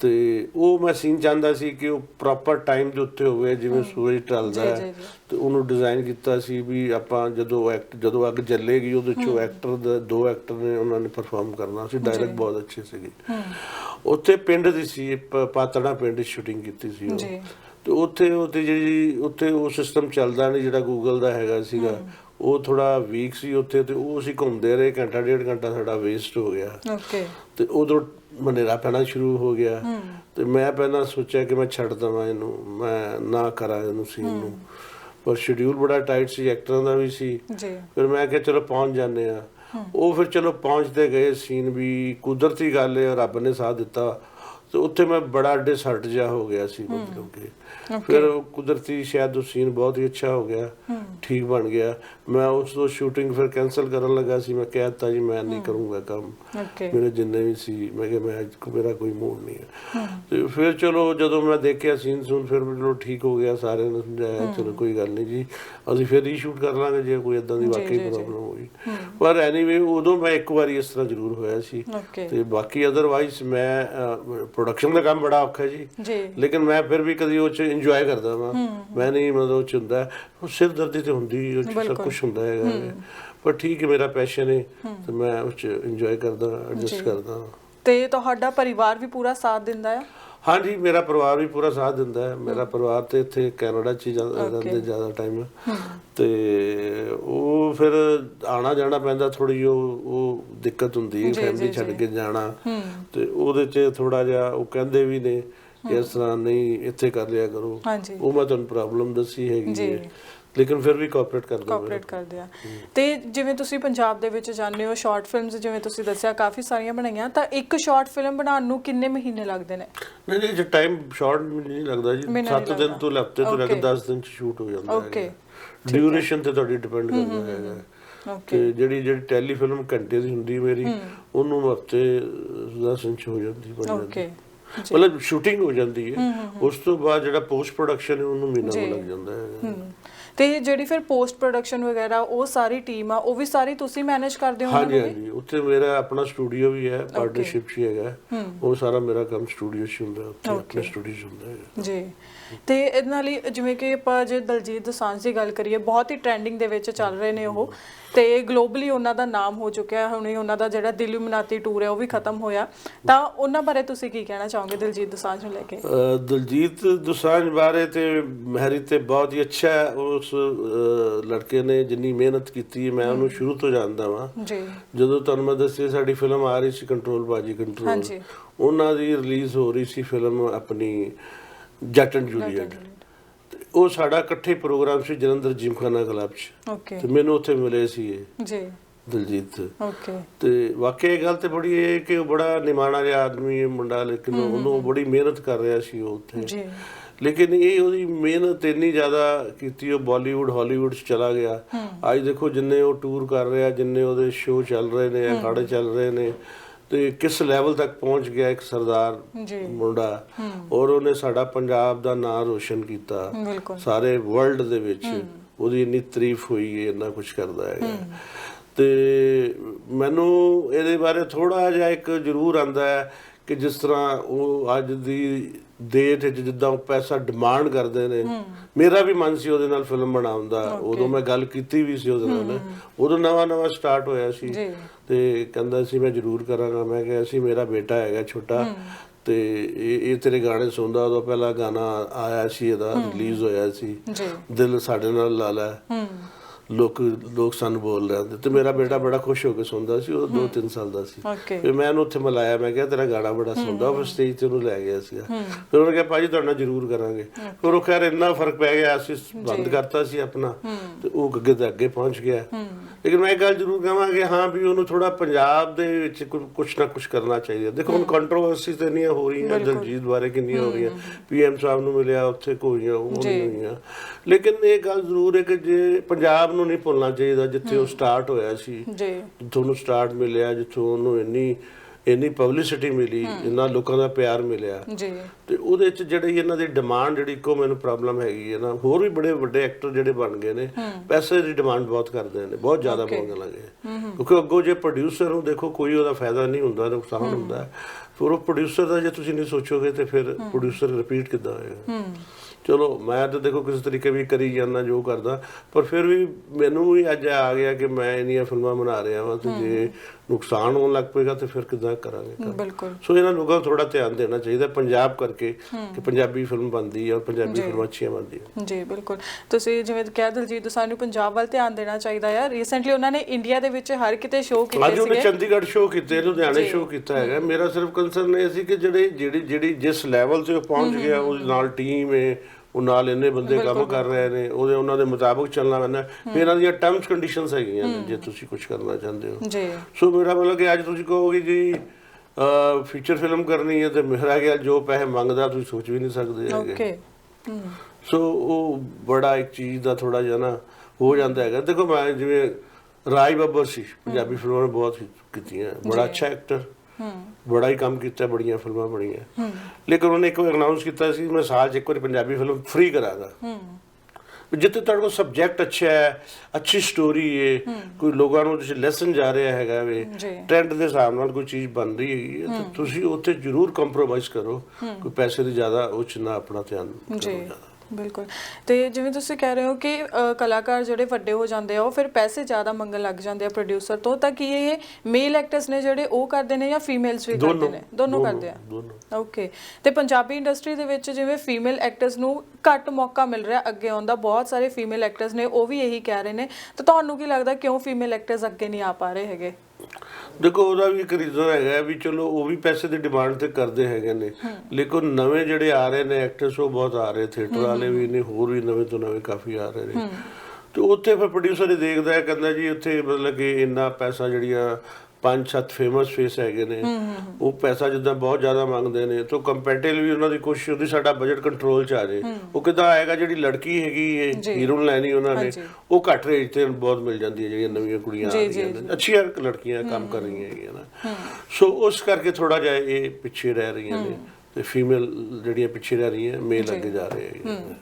Speaker 2: ਤੇ ਉਹ ਮੈਂ ਸੀਨ ਚਾਹੁੰਦਾ ਸੀ ਕਿ ਉਹ ਪ੍ਰੋਪਰ ਟਾਈਮ ਦੇ ਉੱਤੇ ਹੋਵੇ ਜਿਵੇਂ ਸੂਰਜ ਢਲਦਾ ਹੈ। ਤੇ ਉਹਨੂੰ ਡਿਜ਼ਾਈਨ ਕੀਤਾ ਸੀ ਵੀ ਆਪਾਂ ਜਦੋਂ ਐਕਟ ਜਦੋਂ ਅੱਗ ਜੱਲੇਗੀ ਉਹਦੇ ਚੋਂ ਐਕਟਰ ਦੇ ਦੋ ਐਕਟਰ ਨੇ ਉਹਨਾਂ ਨੇ ਪਰਫਾਰਮ ਕਰਨਾ ਸੀ ਡਾਇਲੌਗ ਬਹੁਤ ਅੱਛੇ ਸੀਗੇ। ਉੱਥੇ ਪਿੰਡ ਦੀ ਸੀ ਪਾਤੜਾ ਪਿੰਡ ਸ਼ੂਟਿੰਗ ਕੀਤੀ ਸੀ ਉਹ। ਤੇ ਉੱਥੇ ਉੱਥੇ ਜਿਹੜੀ ਉੱਥੇ ਉਹ ਸਿਸਟਮ ਚੱਲਦਾ ਨਹੀਂ ਜਿਹੜਾ ਗੂਗਲ ਦਾ ਹੈਗਾ ਸੀਗਾ। ਉਹ ਥੋੜਾ ਵੀਕ ਸੀ ਉੱਥੇ ਤੇ ਉਹ ਅਸੀਂ ਘੁੰਮਦੇ ਰਹੇ ਘੰਟਾ ਡੇਢ ਘੰਟਾ ਸਾਡਾ ਵੇਸਟ ਹੋ ਗਿਆ।
Speaker 1: ਓਕੇ
Speaker 2: ਤੇ ਉਦੋਂ ਮਨੇਰਾ ਪੈਣਾ ਸ਼ੁਰੂ ਹੋ ਗਿਆ। ਤੇ ਮੈਂ ਪਹਿਲਾਂ ਸੋਚਿਆ ਕਿ ਮੈਂ ਛੱਡ ਦਵਾਂ ਇਹਨੂੰ ਮੈਂ ਨਾ ਕਰਾਂ ਇਹਨੂੰ ਸੀਨ ਨੂੰ। ਪਰ ਸ਼ਡਿਊਲ ਬੜਾ ਟਾਈਟ ਸੀ ਐਕਟਰਾਂ ਦਾ ਵੀ ਸੀ।
Speaker 1: ਜੀ।
Speaker 2: ਫਿਰ ਮੈਂ ਕਿਹਾ ਚਲੋ ਪਹੁੰਚ ਜਾਂਦੇ ਆ ਉਹ ਫਿਰ ਚਲੋ ਪਹੁੰਚਦੇ ਗਏ ਸੀਨ ਵੀ ਕੁਦਰਤੀ ਗੱਲ ਹੈ ਰੱਬ ਨੇ ਸਾਥ ਦਿੱਤਾ। ਤੇ ਉੱਥੇ ਮੈਂ ਬੜਾ ਡਿਸਹਰਟ ਜਿਹਾ ਹੋ ਗਿਆ ਸੀ ਮਤਲਬ ਕਿ। ਫਿਰ ਉਹ ਕੁਦਰਤੀ ਸ਼ਾਇਦ ਉਹ ਸੀਨ ਬਹੁਤ ਹੀ ਅੱਛਾ ਹੋ ਗਿਆ ਠੀਕ ਬਣ ਗਿਆ। ਮੈਂ ਉਸ ਤੋਂ ਸ਼ੂਟਿੰਗ ਫਿਰ ਕੈਨਸਲ ਕਰਨ ਲੱਗਾ ਸੀ ਮੈਂ ਕਹਿ ਦਿੱਤਾ ਜੀ ਮੈਂ ਨਹੀਂ ਕਰੂੰਗਾ ਕੰਮ। ਮੇਰੇ ਜਿੰਨੇ ਵੀ ਸੀ ਮੈਂ ਕਿਹਾ ਮੈਂ ਅੱਜ ਮੇਰਾ ਕੋਈ ਮੂਡ ਨਹੀਂ ਹੈ। ਤੇ ਫਿਰ ਚਲੋ ਜਦੋਂ ਮੈਂ ਦੇਖਿਆ ਸੀਨ ਸੂਨ ਫਿਰ ਚਲੋ ਠੀਕ ਹੋ ਗਿਆ ਸਾਰਿਆਂ ਨੇ ਸਮਝਾਇਆ ਚਲੋ ਕੋਈ ਗੱਲ ਨਹੀਂ ਜੀ ਅਸੀਂ ਫਿਰ ਰੀਸ਼ੂਟ ਕਰ ਲਾਂਗੇ ਜੇ ਕੋਈ ਇਦਾਂ ਦੀ ਵਾਕਈ। ਪ੍ਰੋਬਲਮ ਹੋਈ। ਪਰ ਐਨੀਵੇ ਉਦੋਂ ਮੈਂ ਇੱਕ ਵਾਰੀ ਇਸ ਤਰ੍ਹਾਂ ਜ਼ਰੂਰ ਹੋਇਆ ਸੀ। ਤੇ ਬਾਕੀ ਅਦਰਵਾਈਜ਼ ਮੈਂ ਪ੍ਰੋਡਕਸ਼ਨ ਦਾ ਕੰਮ ਬੜਾ ਔਖਾ ਹੈ ਜੀ।
Speaker 1: ਜੀ।
Speaker 2: ਲੇਕਿਨ ਮੈਂ ਫਿਰ ਵੀ ਕਦੀ ਉਹ ਚ ਇੰਜੋਏ ਕਰਦਾ ਵਾਂ। ਮੈਂ ਨਹੀਂ ਮਤਲਬ ਉਹ ਚ ਹੁੰਦਾ। ਉਹ ਸਿਰ ਦਰਦੀ ਤੇ ਹੁੰਦੀ ਉਹ 'ਚ ਸਭ। ਕੁਝ ਹੁੰਦਾ ਹੈਗਾ। ਪਰ ਠੀਕ ਹੈ ਮੇਰਾ ਪੈਸ਼ਨ ਹੈ। ਤੇ ਮੈਂ ਉਹ ਚ ਇੰਜੋਏ ਕਰਦਾ ਐਡਜਸਟ ਕਰਦਾ।
Speaker 1: ਤੇ ਤੁਹਾਡਾ ਪਰਿਵਾਰ ਵੀ ਪੂਰਾ ਸਾਥ ਦਿੰਦਾ ਆ?
Speaker 2: ਹਾਂਜੀ ਮੇਰਾ ਪਰਿਵਾਰ ਵੀ ਪੂਰਾ ਸਾਥ ਦਿੰਦਾ ਹੈ। ਮੇਰਾ ਪਰਿਵਾਰ ਤੇ ਇੱਥੇ ਕੈਨੇਡਾ ਚ ਹੀ ਜ਼ਿਆਦਾ- ਰਹਿੰਦੇ ਜ਼ਿਆਦਾ ਟਾਈਮ ਤੇ ਉਹ ਫਿਰ ਆਣਾ ਜਾਣਾ ਪੈਂਦਾ ਥੋੜੀ ਉਹ ਉਹ ਦਿੱਕਤ ਹੁੰਦੀ ਹੈ। ਫੈਮਿਲੀ ਛੱਡ। ਕੇ ਜਾਣਾ। ਤੇ ਉਹਦੇ ਚ ਥੋੜਾ ਜਿਹਾ ਉਹ ਕਹਿੰਦੇ ਵੀ ਨੇ ਇਸ ਤਰ੍ਹਾਂ ਨਹੀਂ ਇੱਥੇ ਕਰ ਲਿਆ ਕਰੋ। ਉਹ ਮੈਂ ਤੁਹਾਨੂੰ ਪ੍ਰੋਬਲਮ ਦੱਸੀ ਹੈਗੀ
Speaker 1: ਜੀ।
Speaker 2: ਹੈ। ਲੇਕਿਨ ਫਿਰ ਵੀ ਕੋਆਪਰੇਟ ਕਰਦਾ
Speaker 1: ਕੋਆਪਰੇਟ ਕਰਦੇ ਆ। ਤੇ ਜਿਵੇਂ ਤੁਸੀਂ ਪੰਜਾਬ ਦੇ ਵਿੱਚ ਜਾਂਦੇ ਹੋ ਸ਼ਾਰਟ ਫਿਲਮਸ ਜਿਵੇਂ ਤੁਸੀਂ ਦੱਸਿਆ ਕਾਫੀ ਸਾਰੀਆਂ ਬਣਾਈਆਂ ਤਾਂ ਇੱਕ ਸ਼ਾਰਟ ਫਿਲਮ ਬਣਾਉਣ ਨੂੰ ਕਿੰਨੇ ਮਹੀਨੇ ਲੱਗਦੇ ਨੇ?
Speaker 2: ਨਹੀਂ ਨਹੀਂ ਜੇ ਟਾਈਮ ਸ਼ਾਰਟ ਨਹੀਂ ਲੱਗਦਾ ਜੀ।
Speaker 1: ਮਹੀਨਾ ਨਹੀਂ
Speaker 2: 7 ਦਿਨ। ਤੋਂ ਹਫ਼ਤੇ ਤੋਂ ਲੈ ਕੇ
Speaker 1: Okay.
Speaker 2: 10 ਦਿਨ ਚ ਸ਼ੂਟ ਹੋ ਜਾਂਦਾ
Speaker 1: Okay.
Speaker 2: ਡਿਊਰੇਸ਼ਨ ਤੇ ਤੁਹਾਡੀ ਡਿਪੈਂਡ ਕਰਦਾ
Speaker 1: ਓਕੇ
Speaker 2: ਤੇ ਜਿਹੜੀ ਜਿਹੜੀ ਟੈਲੀ ਫਿਲਮ ਘੰਟੇ ਦੀ ਹੁੰਦੀ ਮੇਰੀ ਉਹਨੂੰ ਹਫ਼ਤੇ 10 ਇੰਚ ਹੋ ਜਾਂਦੀ ਬਣ ਜਾਂਦੀ।
Speaker 1: ਓਕੇ
Speaker 2: ਮਤਲਬ ਸ਼ੂਟਿੰਗ ਹੋ ਜਾਂਦੀ ਹੈ। ਉਸ ਤੋਂ ਬਾਅਦ ਜਿਹੜਾ ਪੋਸਟ ਪ੍ਰੋਡਕਸ਼ਨ ਹੈ ਉਹਨੂੰ ਮਹੀਨਾ ਲੱਗ ਜਾਂਦਾ ਹੈ।
Speaker 1: ਤੇ ਜਿਹੜੀ ਫਿਰ ਪੋਸਟ ਪ੍ਰੋਡਕਸ਼ਨ ਵਗੈਰਾ ਉਹ ਸਾਰੀ ਟੀਮ ਆ ਉਹ ਵੀ ਸਾਰੀ ਤੁਸੀਂ ਮੈਨੇਜ ਕਰਦੇ ਹੋ
Speaker 2: ਹਾਂਜੀ ਹਾਂਜੀ। ਉੱਥੇ ਮੇਰਾ ਆਪਣਾ ਸਟੂਡੀਓ ਵੀ ਹੈ ਪਾਰਟਨਰਸ਼ਿਪ 'ਚ ਹੈਗਾ। ਉਹ ਸਾਰਾ ਮੇਰਾ ਕੰਮ ਸਟੂਡੀਓ 'ਚ ਹੁੰਦਾ ਉੱਥੇ ਆਪਣੇ ਸਟੂਡੀਓ 'ਚ ਹੁੰਦਾ
Speaker 1: ਜੀ। ਤੇ ਇਹਦੇ ਨਾਲ ਹੀ ਜਿਵੇਂ ਕਿ ਆਪਾਂ ਜੇ ਦਲਜੀਤ ਦੋਸਾਂਝ ਦੀ ਗੱਲ ਕਰੀਏ ਬਹੁਤ ਹੀ ਟ੍ਰੈਂਡਿੰਗ ਦੇ ਵਿੱਚ ਚੱਲ ਰਹੇ ਨੇ ਉਹ। ਤੇ ਗਲੋਬਲੀ ਉਹਨਾਂ ਦਾ ਨਾਮ ਹੋ ਚੁੱਕਿਆ ਹੁਣੇ ਉਹਨਾਂ ਦਾ ਜਿਹੜਾ ਦਿਲੂਮਨਾਤੀ ਟੂਰ ਹੈ ਉਹ ਵੀ ਖਤਮ ਹੋਇਆ। ਤਾਂ ਉਹਨਾਂ ਬਾਰੇ ਤੁਸੀਂ ਕੀ ਕਹਿਣਾ ਚਾਹੋਗੇ ਦਲਜੀਤ ਦੋਸਾਂਝ ਨੂੰ ਲੈ ਕੇ?
Speaker 2: ਦਲਜੀਤ ਦੁਸਾਂਝ ਬਾਰੇ ਤੇ ਮਹਿਰੀ ਤੇ ਬਹੁਤ ਹੀ ਅੱਛਾ। ਉਸ ਲੜਕੇ ਨੇ ਜਿੰਨੀ ਮਿਹਨਤ ਕੀਤੀ ਮੈਂ ਉਹਨੂੰ ਸ਼ੁਰੂ ਤੋਂ ਜਾਣਦਾ ਵਾਂ।
Speaker 1: ਜੀ।
Speaker 2: ਜਦੋਂ ਤੁਹਾਨੂੰ ਮੈਂ ਦੱਸਿਆ ਸਾਡੀ ਫਿਲਮ ਆ ਰਹੀ ਸੀ ਕੰਟਰੋਲ ਬਾਜੀ ਕੰਟਰੋਲ
Speaker 1: ਹਾਂਜੀ।
Speaker 2: ਉਹਨਾਂ ਦੀ ਰਿਲੀਜ਼ ਹੋ ਰਹੀ ਸੀ ਫਿਲਮ ਆਪਣੀ ਜੱਟ ਐਂਡ ਜੂਲੀਅਟ। ਉਹ ਸਾਡਾ ਇਕੱਠੇ ਪ੍ਰੋਗਰਾਮ ਸੀ ਜਲੰਧਰ ਜਿਮਖਾਨਾ ਕਲੱਬ 'ਚ।
Speaker 1: ਓਕੇ।
Speaker 2: ਤੇ ਮੈਨੂੰ ਉੱਥੇ ਮਿਲੇ ਸੀ ਇਹ।
Speaker 1: ਜੀ।
Speaker 2: ਦਿਲਜੀਤ।
Speaker 1: ਓਕੇ।
Speaker 2: ਤੇ ਵਾਕਿਆ ਇਹ ਗੱਲ ਤੇ ਬੜੀ ਇਹ ਕਿ ਉਹ ਬੜਾ ਨਿਮਾਣਾ ਜਿਹਾ ਆਦਮੀ ਹੈ ਮੁੰਡਾ ਲੇਕਿਨ ਉਹਨੂੰ ਬੜੀ ਮਿਹਨਤ ਕਰ ਰਿਹਾ ਸੀ ਉਹ ਉੱਥੇ।
Speaker 1: ਜੀ।
Speaker 2: ਲੇਕਿਨ ਇਹ ਉਹਦੀ ਮਿਹਨਤ ਇੰਨੀ ਜ਼ਿਆਦਾ ਕੀਤੀ ਉਹ ਬਾਲੀਵੁੱਡ ਹਾਲੀਵੁੱਡ 'ਚ ਚਲਾ ਗਿਆ। ਅੱਜ ਦੇਖੋ ਜਿੰਨੇ ਉਹ ਟੂਰ ਕਰ ਰਿਹਾ ਜਿੰਨੇ ਉਹਦੇ ਸ਼ੋਅ ਚੱਲ ਰਹੇ ਨੇ ਅਖਾੜੇ ਚੱਲ ਰਹੇ ਨੇ ਤੇ ਕਿਸ ਲੈਵਲ ਤੱਕ ਪਹੁੰਚ ਗਿਆ ਇੱਕ ਸਰਦਾਰ ਮੁੰਡਾ? ਔਰ ਉਹਨੇ ਸਾਡਾ ਪੰਜਾਬ ਦਾ ਨਾਂ ਰੋਸ਼ਨ ਕੀਤਾ। ਸਾਰੇ ਵਰਲਡ ਦੇ ਵਿੱਚ ਉਹਦੀ ਇੰਨੀ ਤਾਰੀਫ ਹੋਈ ਹੈ ਇੰਨਾ ਕੁਝ ਕਰਦਾ ਹੈਗਾ। ਤੇ ਮੈਨੂੰ ਇਹਦੇ ਬਾਰੇ ਥੋੜਾ ਜਿਹਾ ਇੱਕ ਜ਼ਰੂਰ ਆਂਦਾ ਹੈ ਕਿ ਜਿਸ ਤਰ੍ਹਾਂ ਉਹ ਅੱਜ ਦੀ ਡੇਟ ਵਿੱਚ ਜਿੱਦਾਂ ਉਹ ਪੈਸਾ ਡਿਮਾਂਡ ਕਰਦੇ ਨੇ। ਮੇਰਾ ਵੀ ਮਨ ਸੀ ਉਹਦੇ ਨਾਲ ਫਿਲਮ ਬਣਾਉਣ ਦਾ। ਉਦੋਂ ਮੈਂ ਗੱਲ ਕੀਤੀ ਵੀ ਸੀ ਉਹਦੇ ਨਾਲ। ਉਦੋਂ ਨਵਾਂ ਨਵਾਂ ਸਟਾਰਟ ਹੋਇਆ ਸੀ।
Speaker 1: ਜੀ।
Speaker 2: ਤੇ ਕਹਿੰਦਾ ਸੀ ਮੈਂ ਜ਼ਰੂਰ ਕਰਾਂਗਾ। ਮੈਂ ਕਿਹਾ ਸੀ ਮੇਰਾ ਬੇਟਾ ਹੈਗਾ ਛੋਟਾ ਤੇ ਇਹ ਇਹ ਤੇਰੇ ਗਾਣੇ ਸੁਣਦਾ ਉਦੋਂ ਪਹਿਲਾ ਗਾਣਾ ਆਇਆ ਸੀ ਇਹਦਾ ਰਿਲੀਜ਼ ਹੋਇਆ ਸੀ। ਦਿਲ ਸਾਡੇ ਨਾਲ ਲਾ ਲੈ
Speaker 1: ਹੂੰ।
Speaker 2: ਲੋਕ ਲੋਕ ਸਾਨੂੰ ਬੋਲ ਰਹੇ ਹੁੰਦੇ। ਤੇ ਮੇਰਾ ਬੇਟਾ ਬੜਾ ਖੁਸ਼ ਹੋ ਕੇ ਸੁਣਦਾ ਸੀ ਉਹ 2-3 ਸਾਲ ਦਾ ਸੀ। ਫਿਰ ਮੈਂ ਉਹਨੂੰ ਉੱਥੇ ਮਿਲਾਇਆ ਮੈਂ ਕਿਹਾ ਤੇਰਾ ਗਾਣਾ ਬੜਾ ਸੁਣਦਾ। ਉਹ ਸਟੇਜ ਤੇ ਉਹਨੂੰ ਲੈ ਗਿਆ ਸੀਗਾ। ਫਿਰ ਉਹਨੇ ਕਿਹਾ ਭਾਜੀ ਤੁਹਾਡੇ ਜ਼ਰੂਰ ਕਰਾਂਗੇ। ਫਿਰ ਉਹ ਖੈਰ ਇੰਨਾ ਫ਼ਰਕ ਪੈ ਗਿਆ ਅਸੀਂ ਬੰਦ ਕਰਤਾ ਸੀ ਆਪਣਾ। ਤੇ ਉਹ ਅੱਗੇ ਤੇ ਅੱਗੇ ਪਹੁੰਚ ਗਿਆ। ਲੇਕਿਨ ਮੈਂ ਇੱਕ ਗੱਲ ਜ਼ਰੂਰ ਕਹਾਂਗੇ ਹਾਂ ਵੀ ਉਹਨੂੰ ਥੋੜਾ ਪੰਜਾਬ ਦੇ ਵਿੱਚ ਕੁਝ ਨਾ ਕੁਝ ਕਰਨਾ ਚਾਹੀਦਾ। ਦੇਖੋ ਹੁਣ ਕੰਟਰੋਵਰਸੀ ਤੇ ਨਹੀਂ ਹੋ ਰਹੀਆਂ ਦਲਜੀਤ ਬਾਰੇ ਕਿੰਨੀਆਂ ਹੋ ਰਹੀਆਂ ਪੀਐਮ ਸਾਹਿਬ ਨੂੰ ਮਿਲਿਆ ਉੱਥੇ ਕੋਈਆਂ ਉਹ ਨਹੀਂ ਹੋਈਆਂ। ਲੇਕਿਨ ਇਹ ਗੱਲ ਜ਼ਰੂਰ ਹੈ ਕਿ ਜੇ ਪੰਜਾਬ ਨੂੰ ਨਹੀਂ ਭੁੱਲਣਾ ਚਾਹੀਦਾ ਜਿੱਥੇ ਉਹ ਸਟਾਰਟ ਹੋਇਆ ਸੀ
Speaker 1: ਜੀ।
Speaker 2: ਉਹਨੂੰ ਸਟਾਰਟ ਮਿਲਿਆ ਜਿੱਥੋਂ ਉਹਨੂੰ ਇੰਨੀ ਇੰਨੀ ਪਬਲਿਸਿਟੀ ਮਿਲੀ ਇੰਨਾ ਲੋਕਾਂ ਦਾ ਪਿਆਰ ਮਿਲਿਆ।
Speaker 1: ਜੀ।
Speaker 2: ਤੇ ਉਹਦੇ ਵਿੱਚ ਜਿਹੜੀ ਇਹਨਾਂ ਦੀ ਡਿਮਾਂਡ ਜਿਹੜੀ ਇੱਕੋ ਮੈਨੂੰ ਪ੍ਰੋਬਲਮ ਹੈਗੀ ਹੈ ਨਾ ਹੋਰ ਵੀ ਬੜੇ ਵੱਡੇ ਐਕਟਰ ਜਿਹੜੇ ਬਣ ਗਏ ਨੇ ਪੈਸੇ ਦੀ ਡਿਮਾਂਡ ਬਹੁਤ ਕਰਦੇ ਨੇ ਬਹੁਤ ਜ਼ਿਆਦਾ ਮੰਗਣ ਲੱਗੇ ਕਿਉਂਕਿ ਅੱਗੋਂ ਜੇ ਪ੍ਰੋਡਿਊਸਰ ਨੂੰ ਦੇਖੋ ਕੋਈ ਉਹਦਾ ਫਾਇਦਾ ਨਹੀਂ ਹੁੰਦਾ ਨੁਕਸਾਨ ਹੁੰਦਾ। ਹੈ। ਫਿਰ ਉਹ ਪ੍ਰੋਡਿਊਸਰ ਦਾ ਜੇ ਤੁਸੀਂ ਨਹੀਂ ਸੋਚੋਗੇ ਤੇ ਫਿਰ ਪ੍ਰੋਡਿਊਸਰ ਰਿਪੀਟ ਕਿੱਦਾਂ ਹੋਏਗਾ?
Speaker 1: ਹੂੰ।
Speaker 2: ਚਲੋ ਮੈਂ ਤਾਂ ਦੇਖੋ ਕਿਸੇ ਤਰੀਕੇ ਵੀ ਕਰੀ ਜਾਂਦਾ ਜੋ ਕਰਦਾ ਪਰ ਫਿਰ ਵੀ ਮੈਨੂੰ ਵੀ ਅੱਜ ਆ ਗਿਆ ਕਿ ਮੈਂ ਇੰਨੀਆਂ ਫਿਲਮਾਂ ਬਣਾ ਰਿਹਾ ਵਾਂ ਤੇ ਜੇ ਨੁਕਸਾਨ ਹੋਣ ਲੱਗ ਪਏਗਾ ਤੇ ਫਿਰ ਕਿੱਦਾਂ ਕਰਾਂਗੇ?
Speaker 1: ਬਿਲਕੁਲ।
Speaker 2: ਸੋ ਇਹਨਾਂ ਲੋਕਾਂ ਨੂੰ ਥੋੜਾ ਧਿਆਨ ਦੇਣਾ ਚਾਹੀਦਾ ਪੰਜਾਬ ਕਰਕੇ ਕਿ ਪੰਜਾਬੀ ਫਿਲਮ ਬਣਦੀ ਹੈ ਔਰ ਪੰਜਾਬੀ ਫਿਲਮਾਂ ਅੱਛੀਆਂ ਬਣਦੀਆਂ।
Speaker 1: ਜੀ ਬਿਲਕੁਲ। ਤੁਸੀਂ ਜਿਵੇਂ ਕਿਹਾ ਦਲਜੀਤ ਦੋਸਾਂਝ ਨੂੰ ਪੰਜਾਬ ਵੱਲ ਧਿਆਨ ਦੇਣਾ ਚਾਹੀਦਾ ਹੈ ਰੀਸੈਂਟਲੀ ਉਹਨਾਂ ਨੇ ਇੰਡੀਆ ਦੇ ਵਿੱਚ ਹਰ ਕਿਤੇ ਸ਼ੋਅ ਕੀਤੇ
Speaker 2: ਅੱਜ ਉਹਨੇ
Speaker 1: ਸੀਗੇ।
Speaker 2: ਚੰਡੀਗੜ੍ਹ ਸ਼ੋਅ ਕੀਤੇ ਲੁਧਿਆਣੇ ਸ਼ੋਅ ਕੀਤਾ ਹੈਗਾ। ਮੇਰਾ ਸਿਰਫ ਕੰਸਰਨ ਇਹ ਸੀ ਕਿ ਜਿਹੜੇ ਜਿਹੜੀ ਜਿਹੜੀ ਜਿਸ ਲੈਵਲ ਤੇ ਉਹ ਪਹੁੰਚ ਗਿਆ ਉਹਦੇ ਨਾਲ ਟੀਮ ਹੈ ਉਹ ਨਾਲ ਇੰਨੇ ਬੰਦੇ ਕੰਮ ਕਰ ਰਹੇ ਨੇ ਉਹਦੇ ਉਹਨਾਂ ਦੇ ਮੁਤਾਬਕ ਚੱਲਣਾ ਪੈਂਦਾ। ਫਿਰ ਇਹਨਾਂ ਦੀਆਂ ਟਰਮਸ ਕੰਡੀਸ਼ਨਸ ਹੈਗੀਆਂ ਨੇ ਜੇ ਤੁਸੀਂ ਕੁਝ ਕਰਨਾ ਚਾਹੁੰਦੇ ਹੋ।
Speaker 1: ਜੀ।
Speaker 2: ਸੋ ਮੇਰਾ ਮਤਲਬ ਕਿ ਅੱਜ ਤੁਸੀਂ ਕਹੋਗੇ ਜੀ ਫੀਚਰ ਫਿਲਮ ਕਰਨੀ ਹੈ ਤੇ ਮੇਰਾ ਗਿਆ ਜੋ ਪੈਸੇ ਮੰਗਦਾ ਤੁਸੀਂ ਸੋਚ ਵੀ ਨਹੀਂ ਸਕਦੇ ਹੈਗੇ।
Speaker 1: ਓਕੇ
Speaker 2: ਸੋ ਉਹ ਬੜਾ ਇੱਕ ਚੀਜ਼ ਦਾ ਥੋੜਾ ਜਿਹਾ ਨਾ ਹੋ ਜਾਂਦਾ ਹੈਗਾ। ਦੇਖੋ ਮੈਂ ਜਿਵੇਂ ਰਾਜ ਬੱਬਰ ਸੀ ਪੰਜਾਬੀ ਫਿਲਮਾਂ ਬਹੁਤ ਕੀਤੀਆਂ। ਬੜਾ ਅੱਛਾ ਐਕਟਰ ਬੜਾ ਹੀ ਕੰਮ ਕੀਤਾ ਬੜੀਆਂ ਫਿਲਮਾਂ ਬਣੀਆਂ। ਲੇਕਿਨ ਉਹਨੇ ਇੱਕ ਵਾਰ ਅਨਾਉਂਸ ਕੀਤਾ ਸੀ ਮੈਂ ਸਾਲ 'ਚ ਇੱਕ ਵਾਰੀ ਪੰਜਾਬੀ ਫਿਲਮ ਫ੍ਰੀ ਕਰਾਂਗਾ।
Speaker 1: ਹੂੰ।
Speaker 2: ਜਿੱਥੇ ਤੁਹਾਡੇ ਕੋਲ ਸਬਜੈਕਟ ਅੱਛਾ ਹੈ ਅੱਛੀ ਸਟੋਰੀ ਹੈ। ਕੋਈ ਲੋਕਾਂ ਨੂੰ ਤੁਸੀਂ ਲੈਸਨ ਜਾ ਰਿਹਾ ਹੈਗਾ ਵੇ ਟ੍ਰੈਂਡ ਦੇ ਹਿਸਾਬ ਨਾਲ ਕੋਈ ਚੀਜ਼ ਬਣ ਰਹੀ ਹੈਗੀ ਤਾਂ ਤੁਸੀਂ ਉੱਥੇ ਜ਼ਰੂਰ ਕੰਪਰੋਮਾਈਜ਼ ਕਰੋ ਕੋਈ ਪੈਸੇ ਦੀ ਜ਼ਿਆਦਾ ਉਹ 'ਚ ਨਾ ਆਪਣਾ ਧਿਆਨ ਕਰੋ ਜ਼ਿਆਦਾ।
Speaker 1: ਬਿਲਕੁਲ। ਤੇ ਜਿਵੇਂ ਤੁਸੀਂ ਕਹਿ ਰਹੇ ਹੋ ਕਿ ਅ, ਕਲਾਕਾਰ ਜਿਹੜੇ ਵੱਡੇ ਹੋ ਜਾਂਦੇ ਆ ਉਹ ਫਿਰ ਪੈਸੇ ਜ਼ਿਆਦਾ ਮੰਗਣ ਲੱਗ ਜਾਂਦੇ ਆ ਪ੍ਰੋਡਿਊਸਰ ਤੋਂ ਤਾਂ ਕੀ ਇਹ ਮੇਲ ਐਕਟਰਸ ਨੇ ਜਿਹੜੇ ਉਹ ਕਰਦੇ ਨੇ ਜਾਂ ਫੀਮੇਲਸ ਵੀ ਕਰਦੇ ਨੇ? ਦੋਨੋਂ ਕਰਦੇ ਆ?
Speaker 2: ਦੋਨੋਂ।
Speaker 1: ਓਕੇ ਤੇ ਪੰਜਾਬੀ ਇੰਡਸਟਰੀ ਦੇ ਵਿੱਚ ਜਿਵੇਂ ਫੀਮੇਲ ਐਕਟਰਸ ਨੂੰ ਘੱਟ ਮੌਕਾ ਮਿਲ ਰਿਹਾ ਅੱਗੇ ਆਉਣ ਦਾ ਬਹੁਤ ਸਾਰੇ ਫੀਮੇਲ ਐਕਟਰਸ ਨੇ ਉਹ ਵੀ ਇਹੀ ਕਹਿ ਰਹੇ ਨੇ। ਤਾਂ ਤੁਹਾਨੂੰ ਕੀ ਲੱਗਦਾ ਕਿਉਂ ਫੀਮੇਲ ਐਕਟਰਸ ਅੱਗੇ ਨਹੀਂ ਆ ਪਾ ਰਹੇ ਹੈਗੇ?
Speaker 2: ਦੇਖੋ ਉਹਦਾ ਵੀ ਇੱਕ ਰੀਜ਼ਨ ਹੈਗਾ ਵੀ ਚਲੋ ਉਹ ਵੀ ਪੈਸੇ ਦੀ ਡਿਮਾਂਡ ਤੇ ਕਰਦੇ ਹੈਗੇ ਨੇ। ਲੇਕਿਨ ਨਵੇਂ ਜਿਹੜੇ ਆ ਰਹੇ ਨੇ ਐਕਟਰਸ ਉਹ ਬਹੁਤ ਆ ਰਹੇ ਥੀਏਟਰ ਵਾਲੇ ਵੀ ਨੇ ਹੋਰ ਵੀ ਨਵੇਂ ਤੋਂ ਨਵੇਂ ਕਾਫੀ ਆ ਰਹੇ ਨੇ। ਤੇ ਉੱਥੇ ਫਿਰ ਪ੍ਰੋਡਿਊਸਰ ਹੀ ਦੇਖਦਾ ਹੈ ਕਹਿੰਦਾ ਜੀ ਉੱਥੇ ਮਤਲਬ ਕਿ ਇੰਨਾ ਪੈਸਾ ਜਿਹੜੀਆਂ ਪੰਜ ਸੱਤ ਫੇਮਸ ਫੇਸ ਹੈਗੇ ਨੇ। ਉਹ ਪੈਸਾ ਜਿੱਦਾਂ ਬਹੁਤ ਜ਼ਿਆਦਾ ਮੰਗਦੇ ਨੇ। ਤਾਂ ਕੰਪੈਟੀਟਿਵ ਵੀ ਉਹਨਾਂ ਦੀ ਕੋਸ਼ਿਸ਼ ਹੁੰਦੀ ਸਾਡਾ ਬਜਟ ਕੰਟਰੋਲ ਚ ਆ ਜਾਏ ਉਹ ਕਿਦਾਂ ਆਏਗਾ ਜਿਹੜੀ ਲੜਕੀ ਹੈਗੀ ਹੈ ਹੀਰੋ ਲੈਣੀ ਉਹਨਾਂ ਨੇ ਉਹ ਘੱਟ ਰੇਟ ਤੇ ਬਹੁਤ ਮਿਲ ਜਾਂਦੀ ਹੈ ਜਿਹੜੀਆਂ ਨਵੀਆਂ ਕੁੜੀਆਂ ਆ ਰਹੀਆਂ ਨੇ। ਅੱਛੀਆਂ ਲੜਕੀਆਂ ਕੰਮ ਕਰ ਰਹੀਆਂ ਹੈਗੀਆਂ ਨਾ। ਸੋ ਉਸ ਕਰਕੇ ਥੋੜਾ ਜਿਹਾ ਇਹ ਪਿੱਛੇ ਰਹਿ ਰਹੀਆਂ ਨੇ ਤੇ ਫੀਮੇਲ ਜਿਹੜੀਆਂ ਪਿੱਛੇ ਰਹਿ ਰਹੀਆਂ ਮੇਲ ਅੱਗੇ ਜਾ ਰਹੇ ਹੈਗੇ ਨੇ।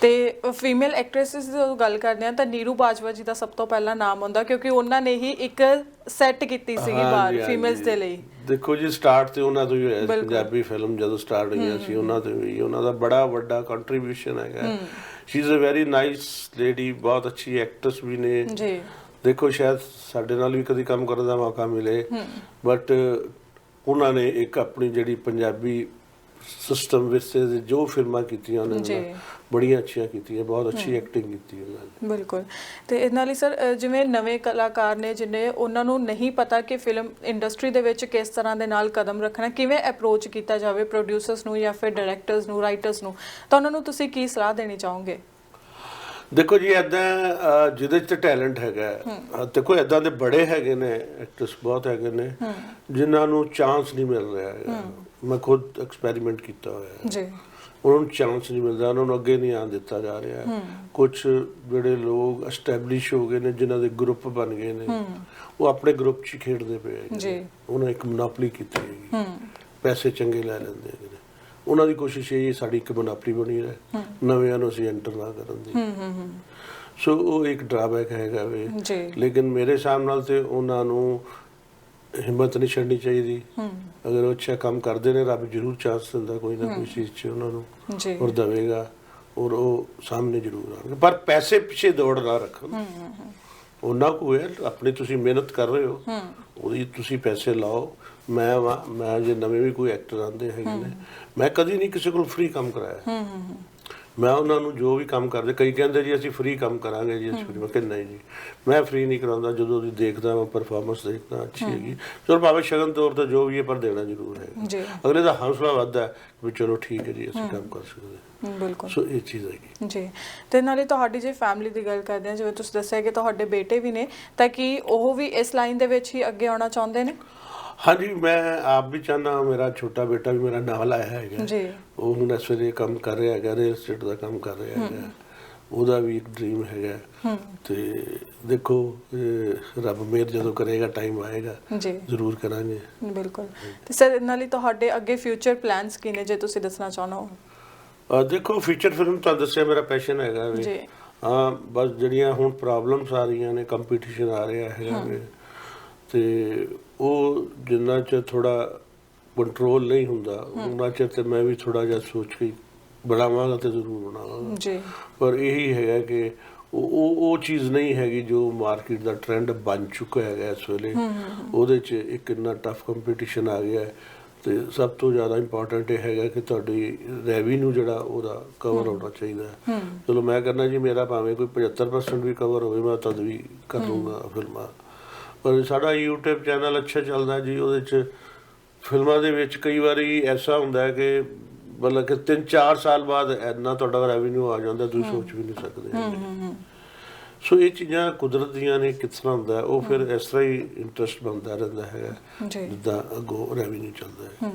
Speaker 1: ਤੇ ਫੀਮੇਲ ਐਕਟ੍ਰੈਸਸ ਦੀ ਜਦੋਂ ਗੱਲ ਕਰਦੇ ਆ ਤਾਂ ਨੀਰੂ ਬਾਜਵਾ ਜੀ ਦਾ ਸਭ ਤੋਂ ਪਹਿਲਾਂ ਨਾਮ ਆਉਂਦਾ ਕਿਉਂਕਿ ਉਹਨਾਂ ਨੇ ਹੀ ਇੱਕ ਸੈੱਟ ਕੀਤੀ ਸੀਗੀ ਬਾਹਰ ਫੀਮੇਲਸ। ਦੇ ਲਈ।
Speaker 2: ਦੇਖੋ ਜੀ ਸਟਾਰਟ ਤੇ ਉਹਨਾਂ ਤੋਂ ਹੀ ਹੋਇਆ ਪੰਜਾਬੀ ਫਿਲਮ ਜਦੋਂ ਸਟਾਰਟ ਹੋਈਆਂ ਸੀ ਉਹਨਾਂ ਤੋਂ ਹੀ। ਉਹਨਾਂ ਦਾ ਬੜਾ ਵੱਡਾ ਕੰਟਰੀਬਿਊਸ਼ਨ ਹੈਗਾ। She is a very nice lady ਬਹੁਤ ਅੱਛੀ ਐਕਟਰਸ ਵੀ ਨੇ।
Speaker 1: ਜੀ।
Speaker 2: ਦੇਖੋ ਸ਼ਾਇਦ ਸਾਡੇ ਨਾਲ ਵੀ ਕਦੀ ਕੰਮ ਕਰਨ ਦਾ ਮੌਕਾ ਮਿਲੇ। ਬਟ ਉਹਨਾਂ ਨੇ ਇੱਕ ਆਪਣੀ ਜਿਹੜੀ ਪੰਜਾਬੀ ਸਿਸਟਮ ਵਿੱਚ ਜੋ ਫਿਲਮਾਂ ਕੀਤੀਆਂ ਉਹਨਾਂ। ਨੇ ਬੜੀਆਂ ਅੱਛੀਆਂ ਕੀਤੀਆਂ ਬਹੁਤ ਅੱਛੀ ਐਕਟਿੰਗ ਕੀਤੀ ਉਹਨਾਂ ਨੇ।
Speaker 1: ਬਿਲਕੁਲ। ਤੇ ਇਹ ਨਾਲ ਹੀ ਸਰ ਜਿਵੇਂ ਨਵੇਂ ਕਲਾਕਾਰ ਨੇ ਜਿਨੇ ਉਹਨਾਂ ਨੂੰ ਨਹੀਂ ਪਤਾ ਕਿ ਫਿਲਮ ਇੰਡਸਟਰੀ ਦੇ ਵਿੱਚ ਕਿਸ ਤਰ੍ਹਾਂ ਦੇ ਨਾਲ ਕਦਮ ਰੱਖਣਾ ਕਿਵੇਂ ਅਪਰੋਚ ਕੀਤਾ ਜਾਵੇ ਪ੍ਰੋਡਿਊਸਰਸ ਨੂੰ ਜਾਂ ਫਿਰ ਡਾਇਰੈਕਟਰਸ ਨੂੰ ਰਾਈਟਰਸ ਨੂੰ ਤਾਂ ਉਹਨਾਂ ਨੂੰ ਤੁਸੀਂ ਕੀ ਸਲਾਹ ਦੇਣੀ ਚਾਹੋਗੇ?
Speaker 2: ਦੇਖੋ ਜੀ ਐਦਾਂ ਜਿਹਦੇ 'ਚ ਟੈਲੈਂਟ ਹੈਗਾ ਹੈ, ਅਹ ਦੇਖੋ ਐਦਾਂ ਦੇ ਬੜੇ ਹੈਗੇ ਨੇ ਐਕਟਰਸ ਬਹੁਤ ਹੈਗੇ ਨੇ ਜਿਨ੍ਹਾਂ ਨੂੰ ਚਾਂਸ ਨਹੀਂ ਮਿਲ ਰਿਹਾ ਮੈਂ ਖੁਦ ਐਕਸਪੈਰੀਮੈਂਟ ਕੀਤਾ ਹੋਇਆ ਹੈ।
Speaker 1: ਜੀ।
Speaker 2: ਉਹਨਾਂ ਨੂੰ ਚਾਂਸ ਨਹੀਂ ਮਿਲਦਾ ਉਹਨਾਂ ਨੂੰ ਅੱਗੇ ਨਹੀਂ ਆਉਣ ਦਿੱਤਾ ਜਾ ਰਿਹਾ। ਕੁਝ ਜਿਹੜੇ ਲੋਕ ਐਸਟੈਬਲਿਸ਼ ਹੋ ਗਏ ਨੇ ਜਿਨ੍ਹਾਂ ਦੇ ਗਰੁੱਪ ਬਣ ਗਏ ਨੇ ਉਹ ਆਪਣੇ ਗਰੁੱਪ 'ਚ ਖੇਡਦੇ ਪਏ ਹੈਗੇ।
Speaker 1: ਜੀ।
Speaker 2: ਉਹਨਾਂ ਇੱਕ ਮੋਨੋਪੋਲੀ ਕੀਤੀ ਹੈਗੀ। ਪੈਸੇ ਚੰਗੇ ਲੈ ਲੈਂਦੇ ਹੈਗੇ ਨੇ। ਉਹਨਾਂ ਦੀ ਕੋਸ਼ਿਸ਼ ਇਹ ਸਾਡੀ ਇੱਕ ਮੋਨੋਪੋਲੀ ਬਣੀ ਰਹੇ। ਨਵਿਆਂ ਨੂੰ ਅਸੀਂ ਐਂਟਰ ਨਾ ਕਰਨ ਦੀ।
Speaker 1: ਹੂੰ ਹੂੰ ਹੂੰ।
Speaker 2: ਸੋ ਉਹ ਇੱਕ ਡਰਾਬੈਕ ਹੈਗਾ ਵੇ।
Speaker 1: ਜੀ।
Speaker 2: ਲੇਕਿਨ ਮੇਰੇ ਹਿਸਾਬ ਨਾਲ ਤੇ ਉਹਨਾਂ ਨੂੰ ਹਿੰਮਤ ਨਹੀਂ ਛੱਡਣੀ ਚਾਹੀਦੀ।
Speaker 1: ਹੂੰ।
Speaker 2: ਅਗਰ ਉਹ ਅੱਛਾ ਕੰਮ ਕਰਦੇ ਨੇ ਰੱਬ ਜ਼ਰੂਰ ਚਾਂਸ ਦਿੰਦਾ ਕੋਈ ਨਾ ਕੋਈ ਚੀਜ਼ 'ਚ ਉਹਨਾਂ ਨੂੰ
Speaker 1: ਜੀ।
Speaker 2: ਔਰ ਦਵੇਗਾ ਔਰ ਉਹ ਸਾਹਮਣੇ ਜ਼ਰੂਰ ਆਉਣਗੇ। ਪਰ ਪੈਸੇ ਪਿੱਛੇ ਦੌੜ ਨਾ ਰੱਖਣ। ਉਹਨਾਂ ਕੋ ਹੈ ਆਪਣੀ ਤੁਸੀਂ ਮਿਹਨਤ ਕਰ ਰਹੇ ਹੋ।
Speaker 1: ਹੂੰ।
Speaker 2: ਉਹਦੀ ਤੁਸੀਂ ਪੈਸੇ ਲਾਓ। ਮੈਂ ਮੈਂ ਜੇ ਨਵੇਂ ਵੀ ਕੋਈ ਐਕਟਰ ਆਂਦੇ ਹੈਗੇ ਨੇ। ਮੈਂ ਕਦੀ ਨਹੀਂ ਕਿਸੇ ਕੋਲ ਫ੍ਰੀ ਕੰਮ ਕਰਾਇਆ।
Speaker 1: ਹੂੰ ਹੂੰ ਹੂੰ,
Speaker 2: ਮੈਂ ਉਹਨਾਂ ਨੂੰ ਜੋ ਵੀ ਕੰਮ ਕਰਦੇ ਕਈ ਕਹਿੰਦੇ ਜੀ ਅਸੀਂ ਫ੍ਰੀ ਕੰਮ ਕਰਾਂਗੇ ਜੀ ਅਸੀਂ। ਮੈਂ ਕਹਿੰਦਾ ਨਹੀਂ ਜੀ। ਮੈਂ ਫ੍ਰੀ ਨਹੀਂ ਕਰਾਉਂਦਾ ਜਦੋਂ ਦੀ ਦੇਖਦਾ ਮੈਂ ਪਰਫਾਰਮੈਂਸ ਦੇਖਦਾ ਅੱਛੀ ਹੈਗੀ। ਚਲੋ ਭਾਵੇਂ ਸ਼ਗਨ ਤੌਰ ਤੇ ਜੋ ਵੀ ਹੈ ਪਰ ਦੇਣਾ ਜ਼ਰੂਰ ਹੈ।
Speaker 1: ਜੀ।
Speaker 2: ਅਗਲੇ ਦਾ ਹੌਸਲਾ ਵੱਧਦਾ ਵੀ ਚਲੋ ਠੀਕ ਹੈ ਜੀ ਅਸੀਂ ਕੰਮ ਕਰ ਸਕਦੇ ਹਾਂ।
Speaker 1: ਬਿਲਕੁਲ।
Speaker 2: ਸੋ ਇਹ ਚੀਜ਼ ਹੈਗੀ।
Speaker 1: ਜੀ। ਤੇ ਨਾਲੇ ਤੁਹਾਡੀ ਜੇ ਫੈਮਿਲੀ ਦੀ ਗੱਲ ਕਰਦੇ ਹਾਂ ਜਿਵੇਂ ਤੁਸੀਂ ਦੱਸਿਆ ਕਿ ਤੁਹਾਡੇ ਬੇਟੇ ਵੀ ਨੇ ਤਾਂ ਕਿ ਉਹ ਵੀ ਇਸ ਲਾਈਨ ਦੇ ਵਿੱਚ ਹੀ ਅੱਗੇ ਆਉਣਾ ਚਾਹੁੰਦੇ ਨੇ?
Speaker 2: ਹਾਂਜੀ ਮੈਂ ਆਪ ਵੀ ਚਾਹੁੰਦਾ ਮੇਰਾ ਛੋਟਾ ਬੇਟਾ ਵੀ ਮੇਰਾ ਨਾਲ ਆਇਆ ਹੈਗਾ।
Speaker 1: ਜੀ।
Speaker 2: ਉਹ ਹੁਣ ਇਸ ਵੇਲੇ ਕੰਮ ਕਰ ਰਿਹਾ ਹੈਗਾ ਰੀਅਲ ਸਟੇਟ ਦਾ ਕੰਮ ਕਰ ਰਿਹਾ ਹੈਗਾ। ਉਹਦਾ ਵੀ ਇੱਕ ਡ੍ਰੀਮ ਹੈਗਾ।
Speaker 1: ਹੂੰ।
Speaker 2: ਤੇ ਦੇਖੋ ਰੱਬ ਮਿਹਰ ਜਦੋਂ ਕਰੇਗਾ ਟਾਈਮ ਆਏਗਾ
Speaker 1: ਜੀ।
Speaker 2: ਜ਼ਰੂਰ ਕਰਾਂਗੇ।
Speaker 1: ਬਿਲਕੁਲ। ਤੇ ਸਰ ਨਾਲੇ ਤੁਹਾਡੇ ਅੱਗੇ ਫਿਊਚਰ ਪਲਾਨਸ ਕੀ ਨੇ ਜੇ ਤੁਸੀਂ ਦੱਸਣਾ ਹੋ?
Speaker 2: ਅਹ ਦੇਖੋ ਫੀਚਰ ਫਿਲਮ ਤਾਂ ਦੱਸਿਆ ਮੇਰਾ ਪੈਸ਼ਨ ਹੈਗਾ ਵੀ।
Speaker 1: ਜੀ।
Speaker 2: ਹਾਂ ਬਸ ਜਿਹੜੀਆਂ ਹੁਣ ਪ੍ਰੋਬਲਮਸ ਆ ਰਹੀਆਂ ਨੇ ਕੰਪੀਟੀਸ਼ਨ ਆ ਰਿਹਾ ਹੈਗਾ ਤੇ ਉਹ ਜਿੰਨਾ ਚ ਥੋੜਾ ਕੰਟਰੋਲ ਨਹੀਂ ਹੁੰਦਾ ਉਹਨਾਂ ਚ ਤੇ ਮੈਂ ਵੀ ਥੋੜਾ ਜਿਹਾ ਸੋਚ ਕੇ ਬਣਾਵਾਂਗਾ ਤੇ ਜ਼ਰੂਰ ਬਣਾਵਾਂਗਾ।
Speaker 1: ਜੀ।
Speaker 2: ਪਰ ਇਹੀ ਹੈਗਾ ਕਿ ਉਹ ਉਹ ਚੀਜ਼ ਨਹੀਂ ਹੈਗੀ ਜੋ ਮਾਰਕੀਟ ਦਾ ਟ੍ਰੈਂਡ ਬਣ ਚੁੱਕਾ ਹੈਗਾ ਇਸ ਵੇਲੇ। ਉਹਦੇ 'ਚ ਇੱਕ ਇੰਨਾ ਟਫ ਕੰਪੀਟੀਸ਼ਨ ਆ ਗਿਆ ਹੈ ਤੇ ਸਭ ਤੋਂ ਜ਼ਿਆਦਾ ਇੰਪੋਰਟੈਂਟ ਇਹ ਹੈਗਾ ਕਿ ਤੁਹਾਡੀ ਰੈਵਨਿਊ ਜਿਹੜਾ ਉਹਦਾ ਕਵਰ ਹੋਣਾ ਚਾਹੀਦਾ ਚਲੋ ਮੈਂ ਕਹਿੰਦਾ ਜੀ ਮੇਰਾ ਭਾਵੇਂ ਕੋਈ 75% ਵੀ ਕਵਰ ਹੋਵੇ ਮੈਂ ਤਦ ਵੀ ਕਰ ਲੂੰਗਾ ਫਿਲਮਾਂ। ਪਰ ਸਾਡਾ YouTube ਚੈਨਲ ਅੱਛਾ ਚੱਲਦਾ ਜੀ ਉਹਦੇ 'ਚ ਫਿਲਮਾਂ ਦੇ ਵਿੱਚ ਕਈ ਵਾਰੀ ਐਸਾ ਹੁੰਦਾ ਹੈ ਕਿ ਮਤਲਬ ਕਿ 3-4 ਸਾਲ ਬਾਅਦ ਇੰਨਾ ਤੁਹਾਡਾ ਰੈਵਨਿਊ ਆ ਜਾਂਦਾ ਤੁਸੀਂ ਸੋਚ ਵੀ ਨਹੀਂ ਸਕਦੇ।
Speaker 1: ਹੂੰ ਹੂੰ ਹੂੰ
Speaker 2: ਸੋ ਇਹ ਚੀਜ਼ਾਂ ਕੁਦਰਤ ਦੀਆਂ ਨੇ ਕਿਸ ਤਰ੍ਹਾਂ ਹੁੰਦਾ ਉਹ ਫਿਰ ਇਸ ਤਰ੍ਹਾਂ ਹੀ ਇੰਟਰਸਟ ਬਣਦਾ ਰਹਿੰਦਾ ਹੈਗਾ ਜਿੱਦਾਂ ਅੱਗੋਂ ਰੈਵਨਿਊ ਚੱਲਦਾ ਹੈ।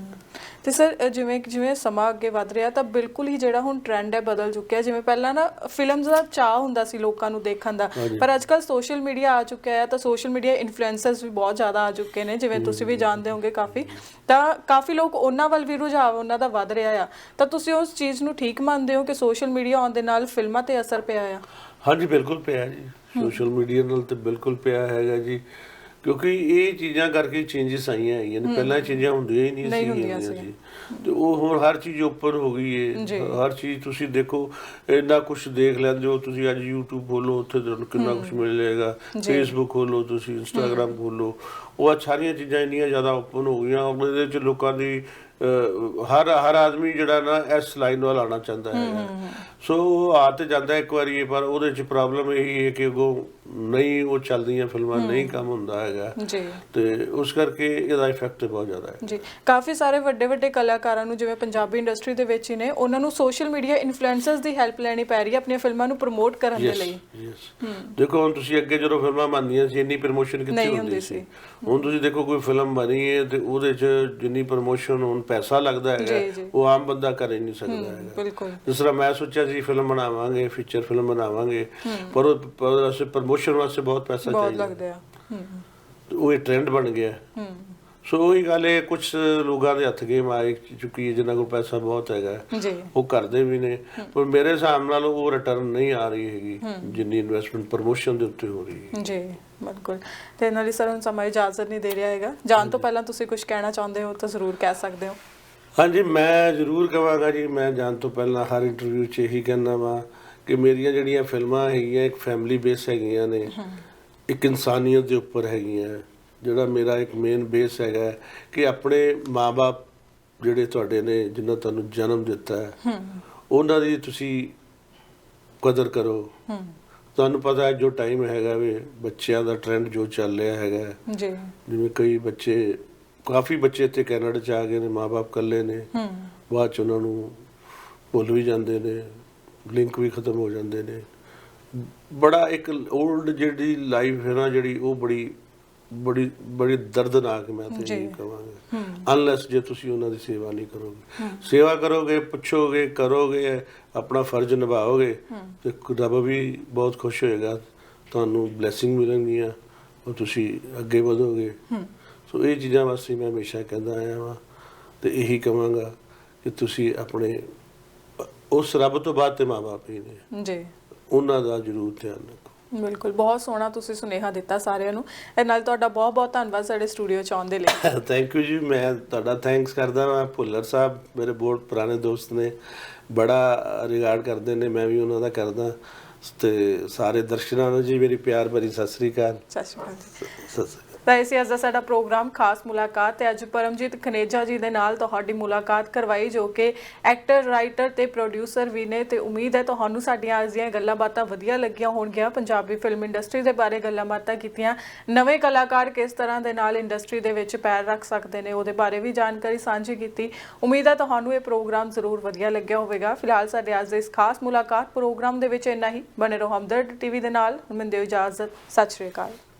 Speaker 1: ਤੇ ਸਰ ਜਿਵੇਂ ਜਿਵੇਂ ਸਮਾਂ ਅੱਗੇ ਵਧ ਰਿਹਾ ਤਾਂ ਬਿਲਕੁਲ ਹੀ ਜਿਹੜਾ ਹੁਣ ਟ੍ਰੈਂਡ ਹੈ ਬਦਲ ਚੁੱਕਿਆ ਜਿਵੇਂ ਪਹਿਲਾਂ ਨਾ ਫਿਲਮਸ ਦਾ ਚਾਹ ਹੁੰਦਾ ਸੀ ਲੋਕਾਂ ਨੂੰ ਦੇਖਣ ਦਾ। ਪਰ ਅੱਜਕੱਲ ਸੋਸ਼ਲ ਮੀਡੀਆ ਆ ਚੁੱਕਿਆ ਹੈ ਤਾਂ ਸੋਸ਼ਲ ਮੀਡੀਆ ਇਨਫਲੂਐਂਸਰਸ ਵੀ ਬਹੁਤ ਜ਼ਿਆਦਾ ਆ ਚੁੱਕੇ ਨੇ। ਜਿਵੇਂ ਤੁਸੀਂ ਵੀ ਜਾਣਦੇ ਹੋਗੇ ਕਾਫੀ ਤਾਂ ਕਾਫੀ ਲੋਕ ਉਹਨਾਂ ਵੱਲ ਵੀ ਰੁਝਾਵ ਉਹਨਾਂ ਦਾ ਵਧ ਰਿਹਾ ਆ। ਤਾਂ ਤੁਸੀਂ ਉਸ ਚੀਜ਼ ਨੂੰ ਠੀਕ ਮੰਨਦੇ ਹੋ ਕਿ ਸੋਸ਼ਲ ਮੀਡੀਆ ਆਉਣ ਦੇ ਨਾਲ ਫਿਲਮਾਂ ਤੇ ਅਸਰ ਪਿਆ ਆ?
Speaker 2: ਹਾਂਜੀ ਬਿਲਕੁਲ ਪਿਆ ਜੀ। ਸੋਸ਼ਲ ਮੀਡੀਆ ਨਾਲ ਤੇ ਬਿਲਕੁਲ ਪਿਆ ਹੈਗਾ ਜੀ। ਕਿਉਂਕਿ ਇਹ ਚੀਜ਼ਾਂ ਕਰਕੇ ਚੇਂਜਸ ਆਈਆਂ ਹੈਗੀਆਂ ਨੇ। ਪਹਿਲਾਂ ਚੀਜ਼ਾਂ ਹੁੰਦੀਆਂ ਹੀ ਨਹੀਂ
Speaker 1: ਨਹੀਂ
Speaker 2: ਸੀ
Speaker 1: ਹੁੰਦੀਆਂ
Speaker 2: ਹੈਗੀਆਂ
Speaker 1: ਸੀ।
Speaker 2: ਸੀ ਤੇ ਉਹ ਹੁਣ ਹਰ ਚੀਜ਼ ਓਪਨ ਹੋ ਗਈ
Speaker 1: ਜੀ।
Speaker 2: ਹੈ ਹਰ ਚੀਜ਼ ਤੁਸੀਂ ਦੇਖੋ ਇੰਨਾ ਕੁਝ ਦੇਖ ਲੈਂਦੇ ਹੋ। ਤੁਸੀਂ ਅੱਜ YouTube ਖੋਲੋ ਉੱਥੇ ਤੁਹਾਨੂੰ ਕਿੰਨਾ ਕੁਝ ਮਿਲ ਜਾਏਗਾ।
Speaker 1: ਜੀ।
Speaker 2: Facebook ਖੋਲੋ ਤੁਸੀਂ Instagram ਖੋਲੋ। ਉਹ ਆਹ ਸਾਰੀਆਂ ਚੀਜ਼ਾਂ ਇੰਨੀਆਂ ਜ਼ਿਆਦਾ ਓਪਨ ਹੋ ਗਈਆਂ। ਉਹਦੇ ਵਿੱਚ ਲੋਕਾਂ ਦੀ ਹਰ ਹਰ ਆਦਮੀ ਜਿਹੜਾ ਨਾ ਇਸ ਲਾਈਨ ਵੱਲ ਆਉਣਾ ਚਾਹੁੰਦਾ ਹੈ। ਸੋ ਆ ਤੇ ਜਾਂਦਾ ਇੱਕ ਵਾਰੀ ਪਰ ਉਹਦੇ ਚ ਪ੍ਰੋਬਲਮ ਇਹ ਹੈ ਕਿ ਉਹ ਨਹੀਂ ਉਹ ਚੱਲਦੀਆਂ ਫਿਲਮਾਂ ਨਹੀਂ ਕੰਮ ਹੁੰਦਾ ਹੈਗਾ।
Speaker 1: ਜੀ।
Speaker 2: ਤੇ ਉਸ ਕਰਕੇ ਇਹਦਾ ਇਫੈਕਟ ਬਹੁਤ ਜ਼ਿਆਦਾ ਹੈ।
Speaker 1: ਜੀ। ਕਾਫੀ ਸਾਰੇ ਵੱਡੇ ਵੱਡੇ ਕਲਾਕਾਰਾਂ ਨੂੰ ਜਿਵੇਂ ਪੰਜਾਬੀ ਇੰਡਸਟਰੀ ਦੇ ਵਿੱਚ ਹੀ ਨੇ ਉਹਨਾਂ ਨੂੰ ਸੋਸ਼ਲ ਮੀਡੀਆ ਇਨਫਲੂਐਂਸਰਸ ਦੀ ਹੈਲਪ ਲੈਣੀ ਪੈ ਰਹੀ ਹੈ ਆਪਣੀਆਂ ਫਿਲਮਾਂ ਨੂੰ ਪ੍ਰਮੋਟ ਕਰਨ ਦੇ ਲਈ।
Speaker 2: ਦੇਖੋ ਹੁਣ ਤੁਸੀਂ ਅੱਗੇ ਜਦੋਂ ਫਿਲਮਾਂ ਬਣਦੀਆਂ ਸੀ ਇੰਨੀ ਪ੍ਰਮੋਸ਼ਨ ਕਿੱਥੇ ਹੁੰਦੀ ਸੀ। ਹੁਣ ਤੁਸੀਂ ਦੇਖੋ ਕੋਈ ਫਿਲਮ ਬਣੀ ਹੈ ਤੇ ਉਹਦੇ ਚ ਜਿੰਨੀ ਪ੍ਰਮੋਸ਼ਨ ਹੁਣ ਪੈਸਾ ਲੱਗਦਾ ਹੈਗਾ। ਉਹ ਆਮ ਬੰਦਾ ਕਰ ਨਹੀਂ ਸਕਦਾ ਹੈਗਾ।
Speaker 1: ਬਿਲਕੁਲ।
Speaker 2: ਤਰ੍ਹਾਂ ਮੈਂ ਸੋਚਿਆ ਸੀ ਫਿਲਮ ਬਣਾਵਾਂਗੇ ਫੀਚਰ ਫਿਲਮ ਬਣਾਵਾਂਗੇ ਪਰ ਉਹ ਅਸੀਂ ਪ੍ਰਮੋਸ਼ਨ ਵਾਸਤੇ ਬਹੁਤ ਪੈਸਾ
Speaker 1: ਬਹੁਤ
Speaker 2: ਚਾਹੀਦਾ।
Speaker 1: ਲੱਗਦੇ ਆ। ਹੂੰ
Speaker 2: ਤੇ ਉਹ ਇਹ ਟ੍ਰੈਂਡ ਬਣ ਗਿਆ।
Speaker 1: ਹੂੰ।
Speaker 2: ਸੋ ਉਹੀ ਗੱਲ ਹੈ ਕੁਝ ਲੋਕਾਂ ਦੇ ਹੱਥ ਗੇਮ ਆ ਚੁੱਕੀ ਹੈ ਜਿਨ੍ਹਾਂ ਕੋਲ ਪੈਸਾ ਬਹੁਤ ਹੈਗਾ। ਉਹ ਕਰਦੇ ਵੀ ਨੇ। ਪਰ ਮੇਰੇ ਹਿਸਾਬ ਨਾਲ ਉਹ ਰਿਟਰਨ ਨਹੀਂ ਆ ਰਹੀ ਹੈਗੀ ਜਿੰਨੀ ਇਨਵੈਸਟਮੈਂਟ ਪ੍ਰਮੋਸ਼ਨ ਦੇ ਉੱਤੇ ਹੋ ਰਹੀ ਹੈ।
Speaker 1: ਜੀ ਬਿਲਕੁਲ। ਤੇ ਨਾਲੇ ਸਰ ਹੁਣ ਸਮਾਂ ਇਜਾਜ਼ਤ ਨਹੀਂ ਦੇ ਰਿਹਾ ਹੈਗਾ। ਜਾਣ ਤੋਂ ਪਹਿਲਾਂ ਤੁਸੀਂ ਕੁਝ ਕਹਿਣਾ ਚਾਹੁੰਦੇ ਹੋ ਤਾਂ ਜ਼ਰੂਰ ਕਹਿ ਸਕਦੇ ਹੋ।
Speaker 2: ਹਾਂਜੀ ਮੈਂ ਜ਼ਰੂਰ ਕਹਾਂਗਾ ਜੀ ਮੈਂ ਜਾਣ ਤੋਂ ਪਹਿਲਾਂ ਹਰ ਇੰਟਰਵਿਊ 'ਚ ਇਹੀ ਕਹਿੰਦਾ ਵਾਂ ਕਿ ਮੇਰੀਆਂ ਜਿਹੜੀਆਂ ਫਿਲਮਾਂ ਹੈਗੀਆਂ ਇੱਕ ਫੈਮਿਲੀ ਬੇਸ ਹੈਗੀਆਂ ਨੇ ਇੱਕ ਇਨਸਾਨੀਅਤ ਦੇ ਉੱਪਰ ਹੈਗੀਆਂ ਜਿਹੜਾ ਮੇਰਾ ਇੱਕ ਮੇਨ ਬੇਸ ਹੈਗਾ ਕਿ ਆਪਣੇ ਮਾਪੇ ਜਿਹੜੇ ਤੁਹਾਡੇ ਨੇ ਜਿਨ੍ਹਾਂ ਤੁਹਾਨੂੰ ਜਨਮ ਦਿੱਤਾ ਹੈ ਉਹਨਾਂ ਦੀ ਤੁਸੀਂ ਕਦਰ ਕਰੋ। ਤੁਹਾਨੂੰ ਪਤਾ ਹੈ ਜੋ ਟਾਈਮ ਹੈਗਾ ਵੇ ਬੱਚਿਆਂ ਦਾ ਟ੍ਰੈਂਡ ਜੋ ਚੱਲ ਰਿਹਾ ਹੈਗਾ
Speaker 1: ਜੀ।
Speaker 2: ਜਿਵੇਂ ਕਈ ਬੱਚੇ ਕਾਫੀ ਬੱਚੇ ਇੱਥੇ ਕੈਨੇਡਾ ਚ ਆ ਗਏ ਨੇ ਮਾਪੇ ਇਕੱਲੇ ਨੇ।
Speaker 1: ਹੂੰ।
Speaker 2: ਬਾਅਦ ਚ ਉਹਨਾਂ ਨੂੰ ਭੁੱਲ ਵੀ ਜਾਂਦੇ ਨੇ ਲਿੰਕ ਵੀ ਖਤਮ ਹੋ ਜਾਂਦੇ ਨੇ। ਬੜਾ ਇੱਕ 올ਡ ਜਿਹੜੀ ਲਾਈਫ ਹੈ ਨਾ ਜਿਹੜੀ ਉਹ ਬੜੀ ਬੜੀ ਬੜੀ ਦਰਦਨਾਕ ਮੈਂ ਤੇ। ਇਹ ਕਹਾਂਗਾ। ਅਨਲੈਸ ਜੇ ਤੁਸੀਂ ਉਹਨਾਂ ਦੀ ਸੇਵਾ ਨਹੀਂ ਕਰੋਗੇ। ਸੇਵਾ ਕਰੋਗੇ ਪੁੱਛੋਗੇ ਕਰੋਗੇ ਆਪਣਾ ਫਰਜ਼ ਨਿਭਾਓਗੇ ਤੇ ਰੱਬ ਵੀ ਬਹੁਤ ਖੁਸ਼ ਹੋਏਗਾ। ਤੁਹਾਨੂੰ ਬਲੇਸਿੰਗ ਮਿਲਣਗੀਆਂ ਉਹ ਤੁਸੀਂ ਅੱਗੇ ਵਧੋਗੇ। ਸੋ ਇਹ ਚੀਜ਼ਾਂ ਵਾਸਤੇ ਮੈਂ ਹਮੇਸ਼ਾ ਕਹਿੰਦਾ ਆਇਆ ਵਾਂ ਤੇ ਇਹੀ ਕਹਾਂਗਾ ਕਿ ਤੁਸੀਂ ਆਪਣੇ ਉਸ ਰੱਬ ਤੋਂ ਬਾਅਦ ਤੇ ਮਾਪੇ ਨੇ।
Speaker 1: ਜੀ।
Speaker 2: ਉਹਨਾਂ ਦਾ ਜ਼ਰੂਰ ਧਿਆਨ ਰੱਖੋ।
Speaker 1: ਬਿਲਕੁਲ ਬਹੁਤ ਸੋਹਣਾ ਤੁਸੀਂ ਸੁਨੇਹਾ ਦਿੱਤਾ ਸਾਰਿਆਂ ਨੂੰ। ਇਹ ਨਾਲ ਤੁਹਾਡਾ ਬਹੁਤ ਬਹੁਤ ਧੰਨਵਾਦ ਸਾਡੇ ਸਟੂਡੀਓ ਚ ਆਉਣ ਦੇ ਲਈ।
Speaker 2: ਥੈਂਕ ਯੂ ਜੀ ਮੈਂ ਤੁਹਾਡਾ ਥੈਂਕਸ ਕਰਦਾ ਹਾਂ ਭੁੱਲਰ ਸਾਹਿਬ ਮੇਰੇ ਬਹੁਤ ਪੁਰਾਣੇ ਦੋਸਤ ਨੇ ਬੜਾ ਰਿਗਾਰਡ ਕਰਦੇ ਨੇ ਮੈਂ ਵੀ ਉਹਨਾਂ ਦਾ ਕਰਦਾ। ਤੇ ਸਾਰੇ ਦਰਸ਼ਕਾਂ ਨੂੰ ਜੀ ਮੇਰੀ ਪਿਆਰ ਭਰੀ ਸਤਿ ਸ੍ਰੀ ਅਕਾਲ। ਸਤਿ ਸ੍ਰੀ ਅਕਾਲ
Speaker 1: ਤਾਂ ਇਸੇ ਅੱਜ ਦਾ ਸਾਡਾ ਪ੍ਰੋਗਰਾਮ, ਖਾਸ ਮੁਲਾਕਾਤ ਤੇ ਅੱਜ ਪਰਮਜੀਤ ਖਨੇਜਾ ਜੀ ਦੇ ਨਾਲ ਤੁਹਾਡੀ ਮੁਲਾਕਾਤ ਕਰਵਾਈ, ਜੋ ਕਿ ਐਕਟਰ, ਰਾਈਟਰ ਤੇ ਪ੍ਰੋਡਿਊਸਰ ਵੀ ਨੇ ਤੇ ਉਮੀਦ ਹੈ ਤੁਹਾਨੂੰ ਸਾਡੀਆਂ ਅੱਜ ਦੀਆਂ ਗੱਲਾਂ ਬਾਤਾਂ ਵਧੀਆ ਲੱਗੀਆਂ ਹੋਣਗੀਆਂ। ਪੰਜਾਬੀ ਫਿਲਮ ਇੰਡਸਟਰੀ ਦੇ ਬਾਰੇ ਗੱਲਾਂ ਬਾਤਾਂ ਕੀਤੀਆਂ। ਨਵੇਂ ਕਲਾਕਾਰ ਕਿਸ ਤਰ੍ਹਾਂ ਦੇ ਨਾਲ ਇੰਡਸਟਰੀ ਦੇ ਵਿੱਚ ਪੈਰ ਰੱਖ ਸਕਦੇ ਨੇ, ਉਹਦੇ ਬਾਰੇ ਵੀ ਜਾਣਕਾਰੀ ਸਾਂਝੀ ਕੀਤੀ। ਉਮੀਦ ਹੈ ਤੁਹਾਨੂੰ ਇਹ ਪ੍ਰੋਗਰਾਮ ਜ਼ਰੂਰ ਵਧੀਆ ਲੱਗਿਆ ਹੋਵੇਗਾ। ਫਿਲਹਾਲ ਸਾਡੇ ਅੱਜ ਦੇ ਇਸ ਖਾਸ ਮੁਲਾਕਾਤ ਪ੍ਰੋਗਰਾਮ ਦੇ ਵਿੱਚ ਇੰਨਾ ਹੀ। ਬਣੇ ਰਹੋ ਹਮਦਰਦ ਟੀਵੀ ਦੇ ਨਾਲ। ਹੁਣ ਮੈਨੂੰ ਦਿਓ ਇਜਾਜ਼ਤ। ਸਤਿ ਸ਼੍ਰੀ ਅਕਾਲ।